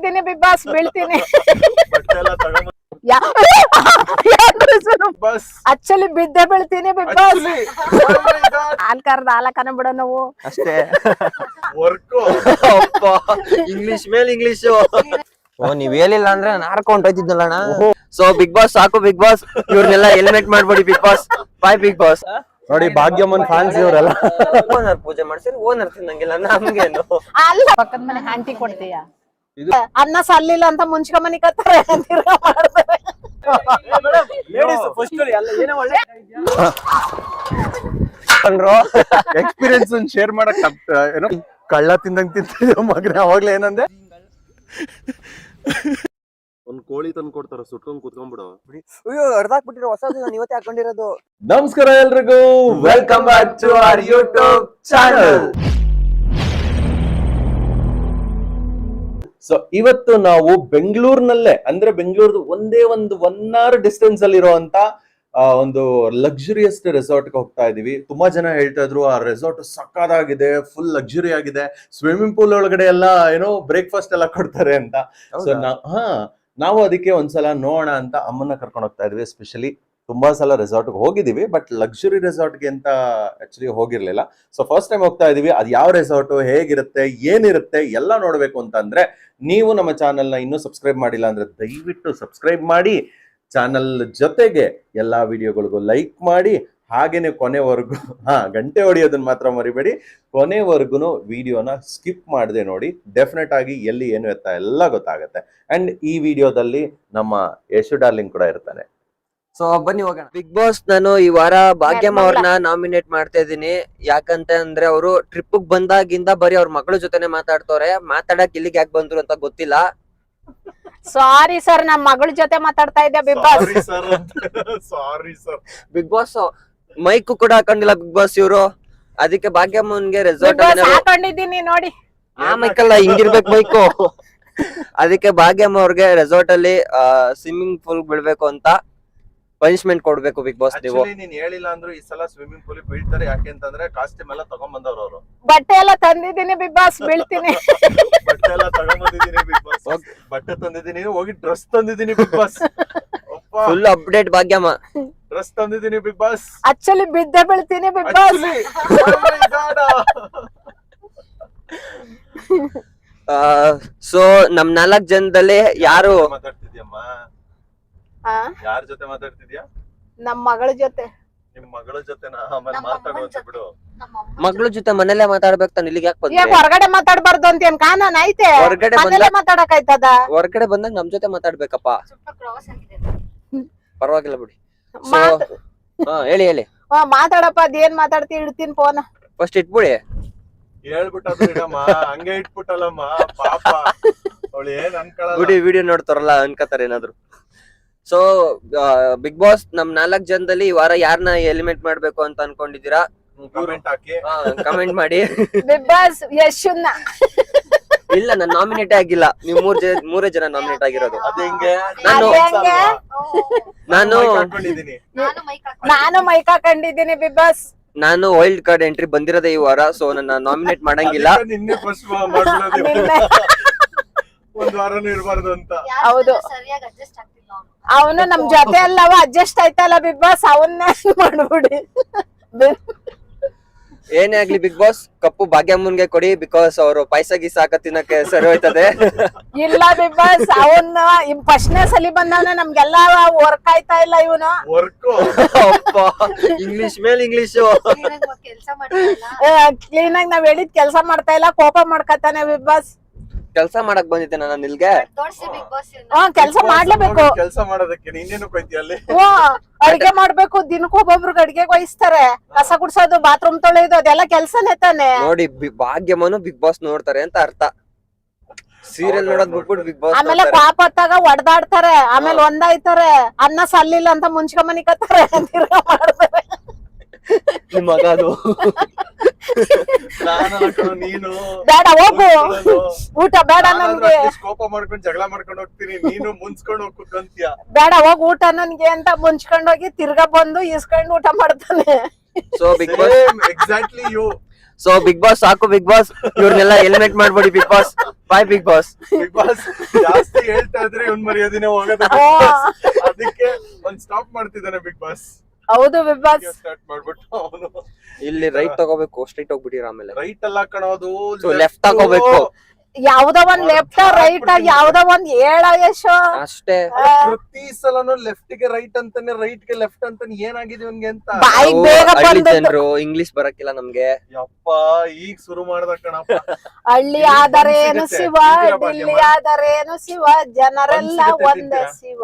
ತಂದಿದ್ದೀನಿ big boss ಬೀಳ್ತೀನಿ. Actually ಬಿದ್ದೆ ಬೀಳ್ತೀನಿ ಬಿಗ್ ಬಾಸ್. ಹಾಲ್ ಕರ್ದ ಹಾಲಕನ ಬಿಡ ನಾವು. ಅಷ್ಟೇ. ವರ್ಕು ಅಪ್ಪ ಇಂಗ್ಲಿಷ್ ಮೇಲೆ ಇಂಗ್ಲಿಷ್ ಓ ನೀವ್ ಹೇಳಿಲ್ಲ ಅಂದ್ರೆ ನಾನು ಹಾರ್ಕೊಂಡ್ ಹೋಯ್ತಿದ್ನಲ್ಲ ಅಣ್ಣ ಸೊ ಬಿಗ್ ಬಾಸ್ ಸಾಕು ಬಿಗ್ ಬಾಸ್. ಇವ್ರನ್ನೆಲ್ಲ ಎಲಿಮಿನೇಟ್ ಮಾಡ್ಬೇಡಿ big boss. Bye big boss. ನೋಡಿ ಭಾಗ್ಯಮ್ಮನ್ ಫ್ಯಾನ್ಸ್ ಇವರೆಲ್ಲ. ಓನರ್ ಪೂಜೆ ಮಾಡ್ಸಿ ಓನರ್ ತಿನ್ನಂಗಿಲ್ಲ ನಮ್ಗೇನು. ಅಲ್ಲ ಪಕ್ಕದ ಮನೆ ಆಂಟಿ ಕೊಡ್ತೀಯ? ಅನ್ನ ಸಲ್ಲಿಲ್ಲ ಅಂತ ಮುಂಚ್ಕ ಮನಿ ಕತ್ತಾರೆ ತಿರ್ಗಾ ಮಾಡ್ತಾರೆ ಎಕ್ಸ್ಪೀರಿಯನ್ಸ್ ಶೇರ್ ಮಾಡಕ್ ಏನೋ ಕಳ್ಳ ತಿಂದಂಗ್ ತಿಂತಿದ್ದೆ ಮಗನ ಅವಾಗ್ಲೇ ಏನಂದೆ? ಒಂದ್ ಕೋಳಿ ತಂದು ಕೊಡ್ತಾರ ಸುಟ್ಕೊಂಡ್ ಕುತ್ಕೊಂಡ್ಬಿಡು. ಅಯ್ಯೋ ಅರ್ಧಾಕ್ಬಿಟ್ಟಿರೋ ಹೊಸದು ನಾನು ಇವತ್ತೇ ಹಾಕೊಂಡಿರೋದು. ನಮಸ್ಕಾರ ಎಲ್ರಿಗೂ welcome back to our YouTube channel so ಇವತ್ತು ನಾವು ಬೆಂಗಳೂರಿನಲ್ಲೇ ಅಂದ್ರೆ ಬೆಂಗಳೂರು ಒಂದೇ ಒಂದು ಒನ್ ಅವರ್ ಡಿಸ್ಟೆನ್ಸ್ ಅಲ್ಲಿ ಇರುವಂತ ಒಂದು ಲಕ್ಸುರಿಯಸ್ ರೆಸಾರ್ಟ್ಗೆ ಹೋಗ್ತಾ ಇದೀವಿ. ತುಂಬಾ ಜನ ಹೇಳ್ತಾ ಇದ್ರು ಆ ರೆಸಾರ್ಟ್ ಸಕ್ಕದಾಗಿದೆ ಫುಲ್ ಲಕ್ಸುರಿ ಆಗಿದೆ. ಸ್ವಿಮ್ಮಿಂಗ್ ಪೂಲ್ ಒಳಗಡೆ ಎಲ್ಲ ಏನೋ ಬ್ರೇಕ್ಫಾಸ್ಟ್ ಎಲ್ಲ ಕೊಡ್ತಾರೆ ಅಂತ. ಸೊ ಹಾ ನಾವು ಅದಕ್ಕೆ ಒಂದ್ಸಲ ನೋಡೋಣ ಅಂತ ಅಮ್ಮನ್ನ ಕರ್ಕೊಂಡು ಹೋಗ್ತಾ ಇದೀವಿ ಎಸ್ಪೆಷಲಿ ತುಂಬಾ ಸಲ ರೆಸಾರ್ಟ್ಗೆ ಹೋಗಿದ್ದೀವಿ ಬಟ್ ಲಕ್ಸುರಿ ರೆಸಾರ್ಟ್ಗೆ ಅಂತ ಆಕ್ಚುಲಿ ಹೋಗಿರ್ಲಿಲ್ಲ. ಸೊ ಫಸ್ಟ್ ಟೈಮ್ ಹೋಗ್ತಾ ಇದೀವಿ ಅದು ಯಾವ ರೆಸಾರ್ಟು ಹೇಗಿರುತ್ತೆ, ಏನಿರುತ್ತೆ, ಎಲ್ಲ ನೋಡಬೇಕು ಅಂತ ಅಂದ್ರೆ ನೀವು ನಮ್ಮ ಚಾನೆಲ್ನ ಇನ್ನೂ ಸಬ್ಸ್ಕ್ರೈಬ್ ಮಾಡಿಲ್ಲ ಅಂದ್ರೆ ದಯವಿಟ್ಟು ಸಬ್ಸ್ಕ್ರೈಬ್ ಮಾಡಿ ಚಾನಲ್ ಜೊತೆಗೆ ಎಲ್ಲಾ ವಿಡಿಯೋಗಳಿಗೂ ಲೈಕ್ ಮಾಡಿ, ಹಾಗೇನೆ ಕೊನೆವರೆಗೂ, ಹಾ, ಗಂಟೆ ಹೊಡಿಯೋದನ್ನ ಮಾತ್ರ ಮರಿಬೇಡಿ. ಕೊನೆವರೆಗೂ ವಿಡಿಯೋನ ಸ್ಕಿಪ್ ಮಾಡದೆ ನೋಡಿ ಡೆಫಿನೆಟ್ ಆಗಿ ಎಲ್ಲಿ ಏನು ಎತ್ತ ಎಲ್ಲ ಗೊತ್ತಾಗುತ್ತೆ. ಅಂಡ್ ಈ ವಿಡಿಯೋದಲ್ಲಿ ನಮ್ಮ ಯಶು ಡಾರ್ಲಿಂಗ್ ಕೂಡ ಇರ್ತಾನೆ. ಸೊ ಬನ್ನಿ ಹೋಗೋಣ. ಬಿಗ್ ಬಾಸ್ ನಾನು ಈ ವಾರ ಭಾಗ್ಯಮ್ಮ ಅವ್ರನ್ನ ನಾಮಿನೇಟ್ ಮಾಡ್ತಾ ಇದ್ದೀನಿ. ಯಾಕಂತ ಅಂದ್ರೆ ಅವರು ಟ್ರಿಪ್ ಬಂದಾಗಿಂದ ಬರೀ ಅವ್ರ ಮಗಳ ಜೊತೆನೆ ಮಾತಾಡ್ತವ್ರೆ. ಮಾತಾಡಕ್ ಇಲ್ಲಿಗೆ ಯಾಕೆ ಬಂದ್ರು ಅಂತ ಗೊತ್ತಿಲ್ಲ. ಸಾರಿ ಸರ್ ನಮ್ ಮಗಳ ಜೊತೆ ಮಾತಾಡ್ತಾ ಇದ್ದೆ big boss sir sorry sir big boss mic ಕೂಡ ಹಾಕೊಂಡಿಲ್ಲ ಬಿಗ್ ಬಾಸ್ ಇವರು. ಅದಕ್ಕೆ ಭಾಗ್ಯಮ್ಮನ್ಗೆ ರೆಸಾರ್ಟ್ ಹಾಕೊಂಡಿದ್ದೀನಿ ನೋಡಿ. ಆ ಮೈಕಲ್ಲ ಹಿಂಗಿರ್ಬೇಕು ಮೈಕು ಅದಕ್ಕೆ ಭಾಗ್ಯಮ್ಮ ಅವ್ರಿಗೆ ರೆಸಾರ್ಟ್ ಅಲ್ಲಿ ಸ್ವಿಮ್ಮಿಂಗ್ ಪೂಲ್ ಬಿಡ್ಬೇಕು ಅಂತ. ಪನಿಷ್ಮೆಂಟ್ ಕೊಡ್ಬೇಕು ಬಿಗ್ ಬಾಸ್ ನೀವು. ನೀನ್ ಹೇಳಿಲ್ಲ ಅಂದ್ರು ಈ ಸಲ ಸ್ವಿಮ್ಮಿಂಗ್ ಪೂಲ್ ಬೀಳ್ತಾರೆ. ಯಾಕೆ ಅಂತಂದ್ರೆ ಕಾಸ್ಟ್ಯೂಮ್ ಎಲ್ಲ ತಗೊಂಡ್ ಬಂದವ್ರು ಅವರು. ಬಟ್ಟೆ ಎಲ್ಲ ತಂದಿದ್ದೀನಿ ಬಿಗ್ ಬಾಸ್ ಬೀಳ್ತೀನಿ. ಬಟ್ಟೆ ಎಲ್ಲ ತಗೊಂಡ್ ಬಂದಿದ್ದೀನಿ ಬಿಗ್ ಬಾಸ್ ಬಟ್ಟೆ ತಂದಿದ್ದೀನಿ ಹೋಗಿ ಡ್ರೆಸ್ ತಂದಿದ್ದೀನಿ big boss full update Bhagyamma. Dress ತಂದಿದ್ದೀನಿ ಬಿಗ್ ಬಾಸ್ ಆಕ್ಚುಲಿ ಬಿದ್ದೆ ಬೀಳ್ತೀನಿ ಬಿಗ್ ಬಾಸ್ ಸೊ ನಮ್ ನಾಲ್ಕ್ ಜನದಲ್ಲಿ ಯಾರು ಮಾತಾಡ್ತಿದ್ಯಮ್ಮ? ಆ, ಯಾರ ಜೊತೆ ಮಾತಾಡ್ತಿದ್ಯಾ? ನಮ್ ಮಗಳ ಜೊತೆ. ನಿಮ್ ಮಗಳ ಜೊತೆನಾ? ಆಮೇಲೆ ಬಿಡು. ಮಗಳ ಜೊತೆ ಮನೇಲೆ ಮಾತಾಡ್ಬೇಕು ತಾನೆ ಇಲ್ಲಿಗೆ ಯಾಕೆ ಹೊರಗಡೆ ಮಾತಾಡ್ಬಾರ್ದು ಅಂತ ಏನ್ ಕಾನೂನ್ ಐತೆ? ಹೊರಗಡೆ ಬಂದ ಮನೇಲೆ ಮಾತಾಡಕ್ ಆಯ್ತದ ಹೊರಗಡೆ ಬಂದಾಗ ನಮ್ ಜೊತೆ ಮಾತಾಡ್ಬೇಕಪ್ಪ. ಪರವಾಗಿಲ್ಲ ಬಿಡಿ. ಮಾತ್- ಹಾ ಹೇಳಿ ಹೇಳಿ. ಹಾ, ಮಾತಾಡಪ್ಪ ಅದೇನ್ ಮಾತಾಡ್ತಿ ಇಡ್ತೀನಿ ಫೋನ್ ಫಸ್ಟ್ ಇಟ್ಬಿಡಿ. ಹೇಳ್ಬಿಟ್ಟು ಇಡಮ್ಮ ಹಂಗೆ ಇಟ್ಬಿಟ್ಟಲ್ಲಮ್ಮ ಪಾಪ. ಅವಳು ಏನ್ ಅನ್ಕೊಳಲ್ಲ. ಬಿಡಿ ವಿಡಿಯೋ ನೋಡ್ತಾರಲ್ಲ ಅನ್ಕೋತಾರೆ ಏನಾದ್ರು. ಸೊ ಬಿಗ್ ಬಾಸ್ ನಮ್ ನಾಲ್ಕ್ ಜನದಲ್ಲಿ ಈ ವಾರ ಯಾರನ್ನ ಎಲಿಮೆಂಟ್ ಮಾಡ್ಬೇಕು ಅಂತ ಅನ್ಕೊಂಡಿದ್ದೀರಾ? ಕಮೆಂಟ್ ಹಾಕಿ. ಕಮೆಂಟ್ ಮಾಡಿ. ಬಿಗ್ ಬಾಸ್ ಯಶನ್ನ ಇಲ್ಲ ನಾನು ನಾಮಿನೇಟ್ ಆಗಿಲ್ಲ. ನೀವು ಮೂರ್ ಜನ ಮೂರೇ ಜನ ನಾಮಿನೇಟ್ ಆಗಿರೋದು. ಅದ್ ಹೆಂಗೆ? ನಾನು ಅದ್ ಹೆಂಗೆ? ನಾನು ನಾನು ಮೈಕ್ ಹಾಕೊಂಡಿದ್ದೀನಿ. ಬಿಗ್ ಬಾಸ್ ನಾನು ವೈಲ್ಡ್ ಕಾರ್ಡ್ ಎಂಟ್ರಿ ಬಂದಿರೋದೇ ಈ ವಾರ ಸೊ ನನ್ನ ನಾಮಿನೇಟ್ ಮಾಡಂಗಿಲ್ಲ. ನಿನ್ನೆ ಫಸ್ಟ್ ಮಾಡ್ಬಿಡೋದು. ನಿನ್ನೆ. ಒಂದ್ ವಾರನೂ ಇರಬಾರ್ದು ಅಂತ. ಹೌದು. ಸರಿಯಾಗಿ ಅಡ್ಜಸ್ಟ್ ಆಗ್ತಿಲ್ಲ ಅವ್ನು. ಅವನು ನಮ್ ಜೊತೆ ಅಲ್ಲವ ಅಡ್ಜಸ್ಟ್ ಆಯ್ತಲ್ಲ ಬಿಗ್ ಬಾಸ್ ಅವನ್ನ ಮಾಡ್ಬಿಡಿ. ಏನೇ ಆಗ್ಲಿ ಬಿಗ್ ಬಾಸ್ ಕಪ್ಪು ಭಾಗ್ಯಮ್ಮನ್ಗೆ ಕೊಡಿ ಬಿಕಾಸ್ ಅವರು ಪೈಸಾ ಗೀಸ ಹಾಕ ತಿನ್ನಕ್ಕೆ ಸರಿ ಹೋಯ್ತದೆ. ಇಲ್ಲ ಬಿಗ್ ಬಾಸ್ ಅವನ್ನ ಫಸ್ಟ್ನೇ ಸಲಿ ಬಂದವನ ನಮ್ಗೆಲ್ಲ ವರ್ಕ್ ಆಯ್ತಾ ಇಲ್ಲ ಇವನು. ವರ್ಕ್ ಇಂಗ್ಲಿಷ್ ಮೇಲೆ ಇಂಗ್ಲಿಷ್ ಕೆಲ್ಸ ಮಾಡ್ತಿಲ್ಲ ಕ್ಲೀನ್ ಆಗಿ ನಾವ್ ಹೇಳಿದ್ ಕೆಲಸ ಮಾಡ್ತಾ ಇಲ್ಲ ಕೋಪ ಮಾಡ್ಕತಾನೆ ಬಿಗ್ ಬಾಸ್ ಕೆಲಸ ಮಾಡಕ್ ಬಂದಿದ್ದೆ ನಾನು ಇಲ್ಗೆ ತೋರ್ಸಿ ಬಿಗ್ ಬಾಸ್ ಹಾ ಕೆಲ್ಸ ಮಾಡ್ಲೇಬೇಕು. ಕೆಲಸ ಮಾಡೋದಕ್ಕೆ ನೀನೇನು ಕೊಯ್ತಿ ಅಲ್ಲಿ? ಹ್ಞೂ ಅಡ್ಗೆ ಮಾಡ್ಬೇಕು ದಿನಕ್ಕೆ ಒಬ್ಬೊಬ್ರಿಗೆ ಅಡಿಗೆ ವಹಿಸ್ತಾರೆ ಕಸ ಗುಡ್ಸೋದು ಬಾತ್ರೂಮ್ ತೊಳೆಯೋದು ಅದೆಲ್ಲ ಕೆಲ್ಸನೇ ತಾನೆ. ನೋಡಿ ಬಿ- ಭಾಗ್ಯಮ್ಮನು ಬಿಗ್ ಬಾಸ್ ನೋಡ್ತಾರೆ ಅಂತ ಅರ್ಥ. ಸೀರಿಯಲ್ ನೋಡೋದ್ ಬಿಟ್ಬಿಟ್ಟು ಬಿಗ್ ಬಾಸ್ ಆಮೇಲೆ ಪಾಪ ಹೊತ್ತಾಗ ಒಡ್ದಾಡ್ತಾರೆ ಆಮೇಲೆ ಒಂದಾಯ್ತಾರೆ. ಅನ್ನ ಸಲ್ಲಿಲ್ಲ ಅಂತ ಮುಂಚಕ ಮನಿ ಕತ್ತಾರೆ ತಿರ್ಗಾ ಮಾಡ್ತಾರೆ. ನಿಮ್ ಮಗ ಅದು. ನಾನು ನೀನು. ಬೇಡ ಹೋಗು. ಊಟ ಬೇಡ ನನ್ಗೆ. ಕೋಪ ಮಾಡ್ಕೊಂಡು ಜಗಳ ಮಾಡ್ಕೊಂಡು ಹೋಗ್ತೀನಿ. ನೀನು ಮುಂಚ್ಕೊಂಡು ಹೋಗ್ ಕುತ್ಕೊಂತೀಯ? ಬೇಡ ಹೋಗ್ ಊಟ ನನ್ಗೆ ಅಂತ ಮುಂಚ್ಕೊಂಡು ಹೋಗಿ ತಿರ್ಗಾ ಬಂದು ಇಸ್ಕೊಂಡು ಊಟ ಮಾಡ್ತಾನೆ. So Bigg Boss exactly you so Bigg Boss ಸಾಕು ಬಿಗ್ ಬಾಸ್ ಇವ್ರನ್ನೆಲ್ಲ ಎಲಿಮಿನೇಟ್ ಮಾಡ್ಬಿಡಿ Bigg Boss bye Bigg Boss Bigg Boss ಜಾಸ್ತಿ ಹೇಳ್ತಾ ಇದ್ರೆ ಇವ್ನ್ ಮರ್ಯಾದಿನೇ ಹೋಗೋದು ಅದಕ್ಕೆ ಒಂದ್ ಸ್ಟಾಪ್ ಮಾಡ್ತಿದ್ದಾನೆ ಬಿಗ್ ಬಾಸ್ ಹೌದು ಬಿಗ್ ಬಾಸ್ ಸ್ಟಾರ್ಟ್ ಮಾಡ್ಬಿಟ್ಟು ಅವನು. ಇಲ್ಲಿ ರೈಟ್ ತಗೋಬೇಕು ಸ್ಟ್ರೈಟ್ ಹೋಗ್ಬಿಟ್ಟಿರ ಆಮೇಲೆ. ರೈಟ್ ಅಲ್ಲ ಕಣೋದು ಲೆಫ್ಟ್ ತಗೋಬೇಕು. ಯಾವ್ದೋ ಒಂದ್ ಲೆಫ್ಟ್ ರೈಟ್ ಯಾವ್ದೋ ಒಂದ್ ಏಳ ಯಶೋ. ಅಷ್ಟೇ. ಪ್ರತಿ ಸಲನು ಲೆಫ್ಟ್ಗೆ ರೈಟ್ ಅಂತಾನೆ ರೈಟ್ಗೆ ಲೆಫ್ಟ್ ಅಂತಾನೆ ಏನಾಗಿದೆ ನಿಮಗೆ ಅಂತ? ಬಾಯಿ ಬೇಗ ಜನರು ಇಂಗ್ಲಿಷ್ ಬರಕ್ಕಿಲ್ಲ ನಮ್ಗೆ. ಯಪ್ಪ ಈಗ ಶುರು ಮಾಡ್ದ ಕಣಪ್ಪ. ಹಳ್ಳಿ ಆದರೆ ಏನು. ಶಿವ ತಿಂತೀರಾ ಆದರೆ ಏನು ಆದರೇನು ಶಿವ? ಜನರೆಲ್ಲ ಒಂದೇ ಶಿವ.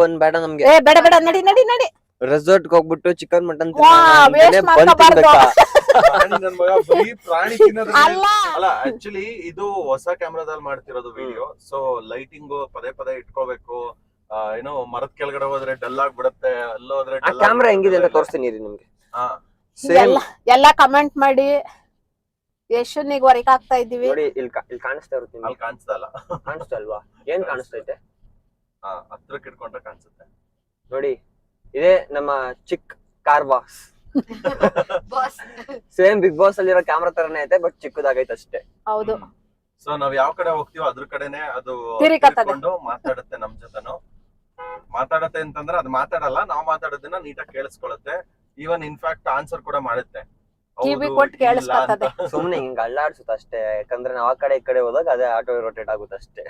ಬಂದ್ ಬೇಡ ನಮ್ಗೆ. ಏ ಬೇಡ ಬೇಡ ನಡಿ ನಡಿ ನಡಿ. ರೆಸಾರ್ಟ್ ಹೋಗ್ಬಿಟ್ಟು ಚಿಕನ್ ಮಟನ್ ತಿನ್ನೋಣ ವೇಸ್ಟ್ ಮಾಡ್ಕೋಬಾರ್ದು. ಪ್ರಾಣಿ ನನ್ ಮಗ ಬರೀ ಪ್ರಾಣಿ ತಿನ್ನೋದ್ರಲ್ಲಿ- ಅಲ್ಲ. ಅಲ್ಲ ಆಕ್ಚುಲಿ ಇದು ಹೊಸ ಕ್ಯಾಮ್ರಾದಲ್ಲಿ ಮಾಡ್ತಿರೋದು ವಿಡಿಯೋ ಸೊ ಲೈಟಿಂಗ್ ಪದೇ ಪದೇ ಇಟ್ಕೋಬೇಕು. ಆ, ಏನೋ ಮರದ ಕೆಳಗಡೆ ಹೋದ್ರೆ ಡಲ್ ಆಗ್ಬಿಡುತ್ತೆ ಅಲ್ಲೋದ್ರೆ ಆ ಕ್ಯಾಮ್ರಾ ಹೆಂಗಿದೆ ಅಂತ ತೋರಿಸ್ತೀನಿ ಇರಿ ನಿಮ್ಗೆ. ಎಲ್ಲ ಸೇಮ್ ಎಲ್ಲ ಕಮೆಂಟ್ ಮಾಡಿ. ಯಶನಿಗೆ ಹೊರಗ್ ಹಾಕ್ತಾ ಇದೀವಿ ನೋಡಿ ಇಲ್ಲಿ ಕಾ- ಇಲ್ಲಿ ಕಾಣಿಸ್ತಾ ಇರುತ್ತೆ ಅಲ್ಲಿ ನಿಮ್ಗೆ ಕಾಣಿಸ್ತಲ್ಲ ಕಾಣಿಸ್ತಾ ಅಲ್ವಾ ಏನ್ ಕಾಣಿಸ್ತೈತೆ ಹಾ ಹತ್ರಕ್ಕೆ ಇಟ್ಕೊಂಡ್ರೆ ಕಾಣಿಸುತ್ತೆ. ನೋಡಿ ಇದೇ ನಮ್ಮ ಚಿಕ್ car box boss same big boss ಅಲ್ಲಿರೋ ಕ್ಯಾಮ್ರಾ ತರನೇ ಐತೆ ಬಟ್ ಚಿಕ್ಕದಾಗೈತೆ ಅಷ್ಟೇ. ಹೌದು. ಸೊ ನಾವ್ ಯಾವ ಕಡೆ ಹೋಗ್ತೀವೋ ಅದ್ರ ಕಡೆನೆ ಅದು ತಿರುಗತ್ತದೆ. ತಿರ್ಕೊಂಡು ಮಾತಾಡುತ್ತೆ ನಮ್ ಜೊತೆನು. ಮಾತಾಡತ್ತೆ ಅಂತಂದ್ರೆ ಅದು ಮಾತಾಡಲ್ಲ ನಾವ್ ಮಾತಾಡೋದನ್ನ ನೀಟಾಗಿ ಕೇಳಿಸ್ಕೊಳುತ್ತೆ ಈವನ್ ಇನ್ಫ್ಯಾಕ್ಟ್ ಆನ್ಸರ್ ಕೂಡ ಮಾಡುತ್ತೆ. ಕಿವಿ ಹೌದು, ಕೊಟ್ಟು ಇಲ್ಲ ಕೇಳಿಸ್ಕೊತದೆ. ಸುಮ್ನೆ ಹಿಂಗ್ ಅಲ್ಲಾಡ್ಸುತ್ತೆ ಅಷ್ಟೇ ಯಾಕಂದ್ರೆ ನಾವ್ ಆ ಕಡೆ ಈ ಕಡೆ ಹೋದಾಗ ಅದೇ ಆಟೋ ರೊಟೇಟ್ ಆಗುತ್ತೆ ಅಷ್ಟೇ.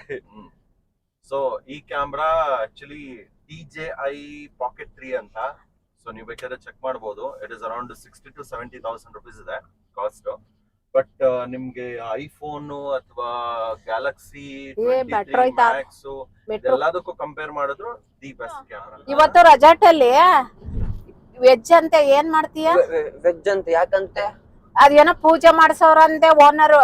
ಸೊ ಈ camera actually T J I pocket three ಅಂತ. ಸೊ ನೀವು ಬೇಕಾದ್ರೆ ಚೆಕ್ ಮಾಡಬಹುದು it is around sixty two seventy thousand rupees ಇದೆ ಕಾಸ್ಟ್ ಬಟ್ ನಿಮ್ಗೆ ಐಫೋನ್ ಅಥವಾ ಗ್ಯಾಲಕ್ಸಿ? ಮ್ಯಾಕ್ಸ್ ಎಲ್ಲದಕ್ಕೂ ಕಂಪೇರ್ ಮಾಡಿದ್ರು ದಿ ಬೆಸ್ಟ್ ಕ್ಯಾಮರಾ ಇವತ್ತು ರಜಾಟಲ್ಲಿ ವೆಜ್ ಅಂತ ಏನ್ ಮಾಡ್ತೀಯ? ವೆಜ್ ಅಂತ ಯಾಕಂತೆ? ಅದೇನೋ ಪೂಜೆ ಮಾಡಿಸೋರಂತೆ ಓನರ್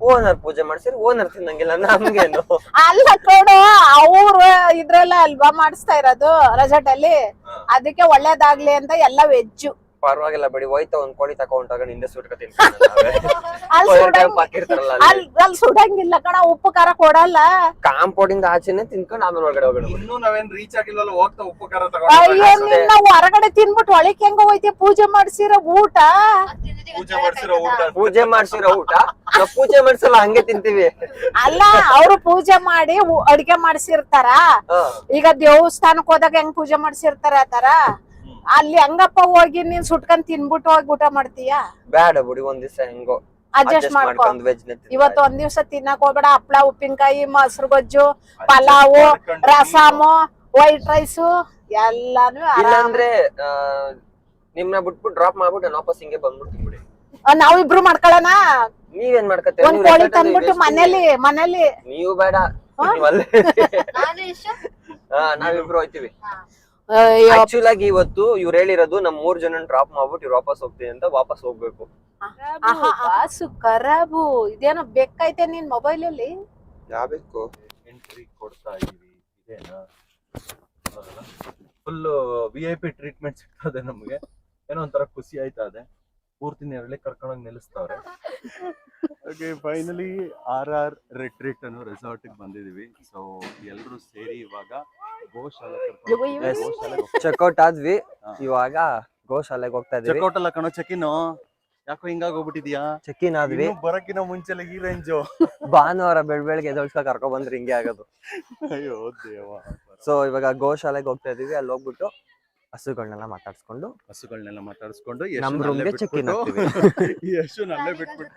ಓನರ್ ಪೂಜೆ ಮಾಡ್ಸಿರಿ ಓನರ್ ತಿನ್ನಂಗಿಲ್ಲ ನಮ್ಗೇನು? ಅಲ್ಲ ಕೊಡು ಅವ್ರು ಇದ್ರಲ್ಲ ಅಲ್ವಾ ಮಾಡಿಸ್ತಾ ಇರೋದು ರೆಸಾರ್ಟ್ ಅದಕ್ಕೆ ಒಳ್ಳೇದಾಗ್ಲಿ ಅಂತ ಎಲ್ಲ ವೆಜ್ಜು. ಪರವಾಗಿಲ್ಲ ಬಿಡಿ ಹೋಯ್ತ ಒಂದ್ ಕೋಳಿ ತಗೊಂಡಾಗ ನಿಂದೆ ಸುಟ್ಕ ಅಲ್ಲಿ ಸುಡಂಗ್ ಹಾಕಿರ್ತಾರಲ್ಲ ಅಲ್ಲಿ. ಅಲ್ಲಿ ಸುಡಂಗಿಲ್ಲ ಕಣ ಉಪ್ಪು ಖಾರ ಕೊಡಲ್ಲ. ಕಾಂಪೌಂಡಿಂದ ಆಚೆನೆ ತಿನ್ಕೊಂಡು ಆಮೇಲೆ ಒಳಗಡೆ ಹೋಗೋಣ ಬಿಡಿ. ಇನ್ನೂ ನಾವೇನ್ ರೀಚ್ ಆಗಿಲ್ವಲ್ಲ ಹೋಗ್ತಾ ಉಪ್ಪು ಖಾರ ಅಯ್ಯೋ ನಿನ್ನ ಹೊರಗಡೆ ತಿನ್ಬಿಟ್ಟು ಒಳಕ್ ಹೆಂಗ ಹೋಯ್ತಿ ಪೂಜೆ ಮಾಡ್ಸಿರೋ ಊಟ? ಪೂಜೆ ಮಾಡ್ಸಿರೋ ಊಟ. ಪೂಜೆ ಮಾಡ್ಸಿರೋ ಊಟ? ನಾವ್ ಪೂಜೆ ಮಾಡ್ಸಲ್ಲ ಹಂಗೆ ತಿಂತೀವಿ. ಅಲ್ಲ ಅವ್ರು ಪೂಜೆ ಮಾಡಿ ಅಡಿಗೆ ಮಾಡ್ಸಿರ್ತಾರ. ಈಗ ದೇವಸ್ಥಾನಕ್ ಹೋದಾಗ ಹೆಂಗ್ ಪೂಜೆ ಮಾಡ್ಸಿರ್ತಾರ ಆತರ ಅಲ್ಲಿ ಹಂಗಪ್ಪ ಹೋಗಿ ನೀನ್ ಸುಟ್ಕೊಂಡ್ ತಿನ್ಬಿಟ್ಟು ಹೋಗಿ ಊಟ ಮಾಡ್ತೀಯಾ? ಬೇಡ ಬಿಡಿ ಒಂದ್ ದಿವಸ ಹೆಂಗೋ. ಅಡ್ಜಸ್ಟ್ ಮಾಡ್ಕೊ. ವೆಜ್ ಇವತ್ತು ಒಂದ್ ದಿವ್ಸ ತಿನ್ನಕ್ ಹೋಗ್ಬೇಡ. ಹಪ್ಳ ಉಪ್ಪಿನಕಾಯಿ ಮೊಸರು ಗೊಜ್ಜು ಪಲಾವ್ ರಸಮು ವೈಟ್ ರೈಸ್ ಎಲ್ಲಾನು. ಇಲ್ಲಾಂದ್ರೆ ಆ, ನಿಮ್ನ ಬಿಟ್ಬಿಟ್ಟು ಡ್ರಾಪ್ ಮಾಡ್ಬಿಟ್ಟು ನಾನು ವಾಪಸ್ ಹಿಂಗೆ ಬಂದ್ಬಿಡ್ತೀನಿ ಬಿಡಿ. ನಾವಿಬ್ರು ಮಾಡ್ಕೊಳ್ಳೋಣ ನೀವೇನ್ ಮಾಡ್ಕತ್ತೀರ ಒಂದ್ ಕೋಳಿ ತಂದ್ಬಿಟ್ಟು ಮನೇಲಿ ಮನೇಲಿ. ನೀವು ಬೇಡ. ನೀವ್ ಅಲ್ಲೇ. ನಾವಿಬ್ರು ಹೋಯ್ತೀವಿ. ಆಕ್ಚುಲ್ ಆಗಿ ಇವತ್ತು ಇವ್ರು ಹೇಳಿರೋದು ನಮ್ ಮೂರ್ ಜನ ಡ್ರಾಪ್ ಮಾಡ್ಬಿಟ್ಟು ಇವ್ರು ವಾಪಸ್ ಹೋಗ್ತೀನಿ ಅಂತ ವಾಪಸ್ ಹೋಗ್ಬೇಕು. ಆಹಾ, ಖರಾಬು ಇದೇನೋ ಬೆಕ್ಕೈತೆ ನಿನ್ ಮೊಬೈಲ್ ಅಲ್ಲಿ? ಯಾಬೇಕು ಎಂಟ್ರಿ ಕೊಡ್ತಾ ಇದೀವಿ. ಇದೇನಾ? Full V I P treatment ಸಿಗ್ತದೆ ನಮ್ಗೆ. ಏನೋ ಒಂಥರ ಖುಷಿ ಆಯ್ತಾ ಇದೆ ಪೂರ್ತಿ ನೆರಳೆ ಕರ್ಕೊಂಡು ನಿಲ್ಲಿಸ್ತಾವ್ರೆ. Okay finally R R retreat ಅನ್ನೋ ರೆಸಾರ್ಟ್ ಬಂದಿದೀವಿ. ಸೊ ಎಲ್ಲರೂ ಸೇರಿ ಇವಾಗ ಗೋಶಾಲೆ. ಚೆಕ್ಔಟ್ ಆದ್ವಿ. ಇವಾಗ ಗೋಶಾಲೆಗೆ ಹೋಗ್ತಾ ಇದೀವಿ. ಚೆಕ್ಔಟ್ ಅಲ್ಲ ಕಣೋ ಚೆಕಿನ್ ಯಾಕೋ ಹಿಂಗಾಗಿ ಹೋಗ್ಬಿಟ್ಟಿದ್ಯಾ ಚೆಕ್ ಇನ್ ಆದ್ವಿ. ಇನ್ನು ಬರಕಿನ ಮುಂಚೆಲ್ಲ ಈ ರೇಂಜು ಭಾನುವಾರ ಬೆಳ್ ಬೆಳಗ್ಗೆ ಎದೊಳ್ಸ್ಕ ಕರ್ಕೊ ಬಂದ್ರೆ ಹಿಂಗೆ ಆಗೋದು. ಅಯ್ಯೋ ದೇವ ಸೊ ಇವಾಗ ಗೋಶಾಲೆಗೆ ಹೋಗ್ತಾ ಇದೀವಿ. ಅಲ್ಲಿ ಹೋಗ್ಬಿಟ್ಟು ಹಸುಗಳನ್ನೆಲ್ಲ ಮಾತಾಡ್ಸ್ಕೊಂಡು ಹಸುಗಳನ್ನೆಲ್ಲ ಮಾತಾಡಿಸ್ಕೊಂಡು ನಮ್ ರೂಮ್ಗೆ ಚೆಕ್ ಇನ್ ಬಿಟ್ಬಿಟ್ಟು-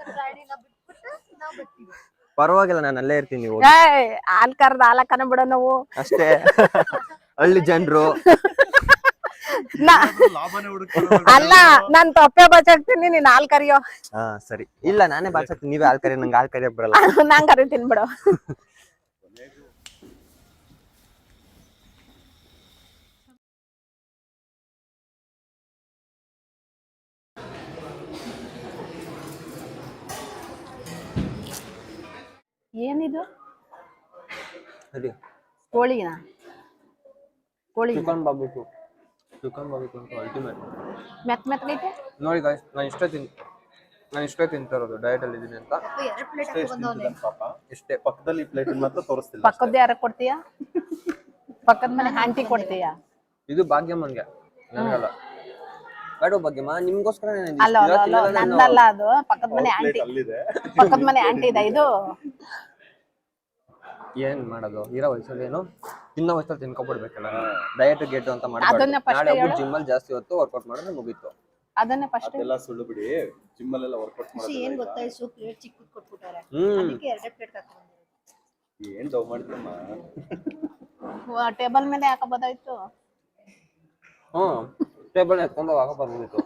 ಪರವಾಗಿಲ್ಲ ನಾನು ಅಲ್ಲೇ ಇರ್ತೀನಿ ಹಾಲ್ ಕರ್ದ ಹಾಲಕ್ಕನ ಬಿಡ ನಾವು. ಅಷ್ಟೇ. ಹಳ್ಳಿ ಜನರು. ಅಲ್ಲ ನಾನ್ ತಪ್ಪೆ ಬಚಾಕ್ತೀನಿ ನೀನ್ ಹಾಲ್ ಕರಿಯೋ. ಹಾ ಸರಿ. ಇಲ್ಲ ನಾನೇ ಬಾಚಾಕ್ತೀನಿ. ನೀವೇ ಹಾಲ್ ಕರಿ ನಂಗೆ ಹಾಲ್ ಕರಿಯೋಕ್ ಬರಲ್ಲ. ನಾನ್ ಕರಿತೀನಿ ಬಿಡು. ಏನಿದು? ಸರಿ ಕೋಳಿನ? ಕೋಳಿ ಚಿಕನ್ ಬಾಬಿಕು ಚಿಕನ್ ಬಾಬಿಕು ಅಂತ ಅಲ್ಟಿಮೇಟ್ ಮೆತ್ ಮೆತ್ಗೈತೆ ನೋಡಿ ಗಾಯ್ಸ್ ನಾನು ಇಷ್ಟೇ ತಿನ್ ನಾನು ಇಷ್ಟೇ ತಿಂತಾ ಇರೋದು ಡಯಟ್ ಅಲ್ಲಿ ಇದೀನಿ ಅಂತ. ಎರಡು ಪ್ಲೇಟ್ ಹಾಕೊಂಡವನೆ ಪಾಪ. ಇಷ್ಟೇ ಪಕ್ಕದಲ್ಲಿ ಪ್ಲೇಟ್ ಮಾತ್ರ ತೋರಿಸ್ತಿಲ್ಲ ಪಕ್ಕದ ಯಾರ ಕೊಡ್ತೀಯಾ? ಪಕ್ಕದ ಮನೆ ಆಂಟಿ ಕೊಡ್ತೀಯಾ? ಇದು ಭಾಗ್ಯಮ್ಮನ್ಗೆ ನನಗಲ್ಲ. ಬೇಡ ಭಾಗ್ಯಮ್ಮ ನಿಮ್ಗೋಸ್ಕರ ಅಲ್ಲ ಅಲ್ಲ ಅಲ್ಲ ನಂದಲ್ಲ ಅದು. ಪಕ್ಕದ ಮನೆ ಆಂಟಿ ಅಲ್ಲಿದೆ. ಪಕ್ಕದ ಮನೆ ಆಂಟಿ ಇದೆ ಇದು. ಏನ್ ಮಾಡೋದು? ಇರೋ ವಯಸ್ಸಲ್ಲಿ ಏನು ತಿನ್ನೋ ವಯಸ್ಸಲ್ಲಿ ತಿನ್ಕೊಬಿಡ್ಬೇಕಲ್ಲ. ಡಯಟ್ ಗೇಟ್ ಅಂತ ಅದನ್ನೇ ಮಾಡ್ಬಾರ್ದು first ನಾಳೆ ಹೇಳು. ಜಿಮ್ ಅಲ್ಲಿ ಜಾಸ್ತಿ ಹೊತ್ತು ವರ್ಕೌಟ್ ಮಾಡಿದ್ರೆ ಮುಗೀತು. ಅದನ್ನೇ ಫಸ್ಟ್ ಅದೆಲ್ಲ ಸುಳ್ಳು ಬಿಡಿ. ಜಿಮ್ ಅಲ್ಲೆಲ್ಲ ವರ್ಕೌಟ್ ಖುಷಿ ಏನ್ ಗೊತ್ತಾಯ್ತು ಇಷ್ಟು ಪ್ಲೇಟ್ ಚಿಕ್ಕದ್ ಕೊಟ್ಬಿಟ್ಟಾರೆ? ಹ್ಮ್. ಅದಕ್ಕೆ ಎರಡೇ ಪ್ಲೇಟ್ ಹಾಕೊಂಡಿರೋದು ಏನ್ ಡವ್ ಮಾಡ್ತೀರಮ್ಮ ಟೇಬಲ್ ಮೇಲೆ ಹಾಕಬೋದಾಯ್ತು ಹ್ಮ್. ಟೇಬಲ್ ಎತ್ಕೊಂಡು ಆಗ ಬಂದ್ಬಿಟ್ಟು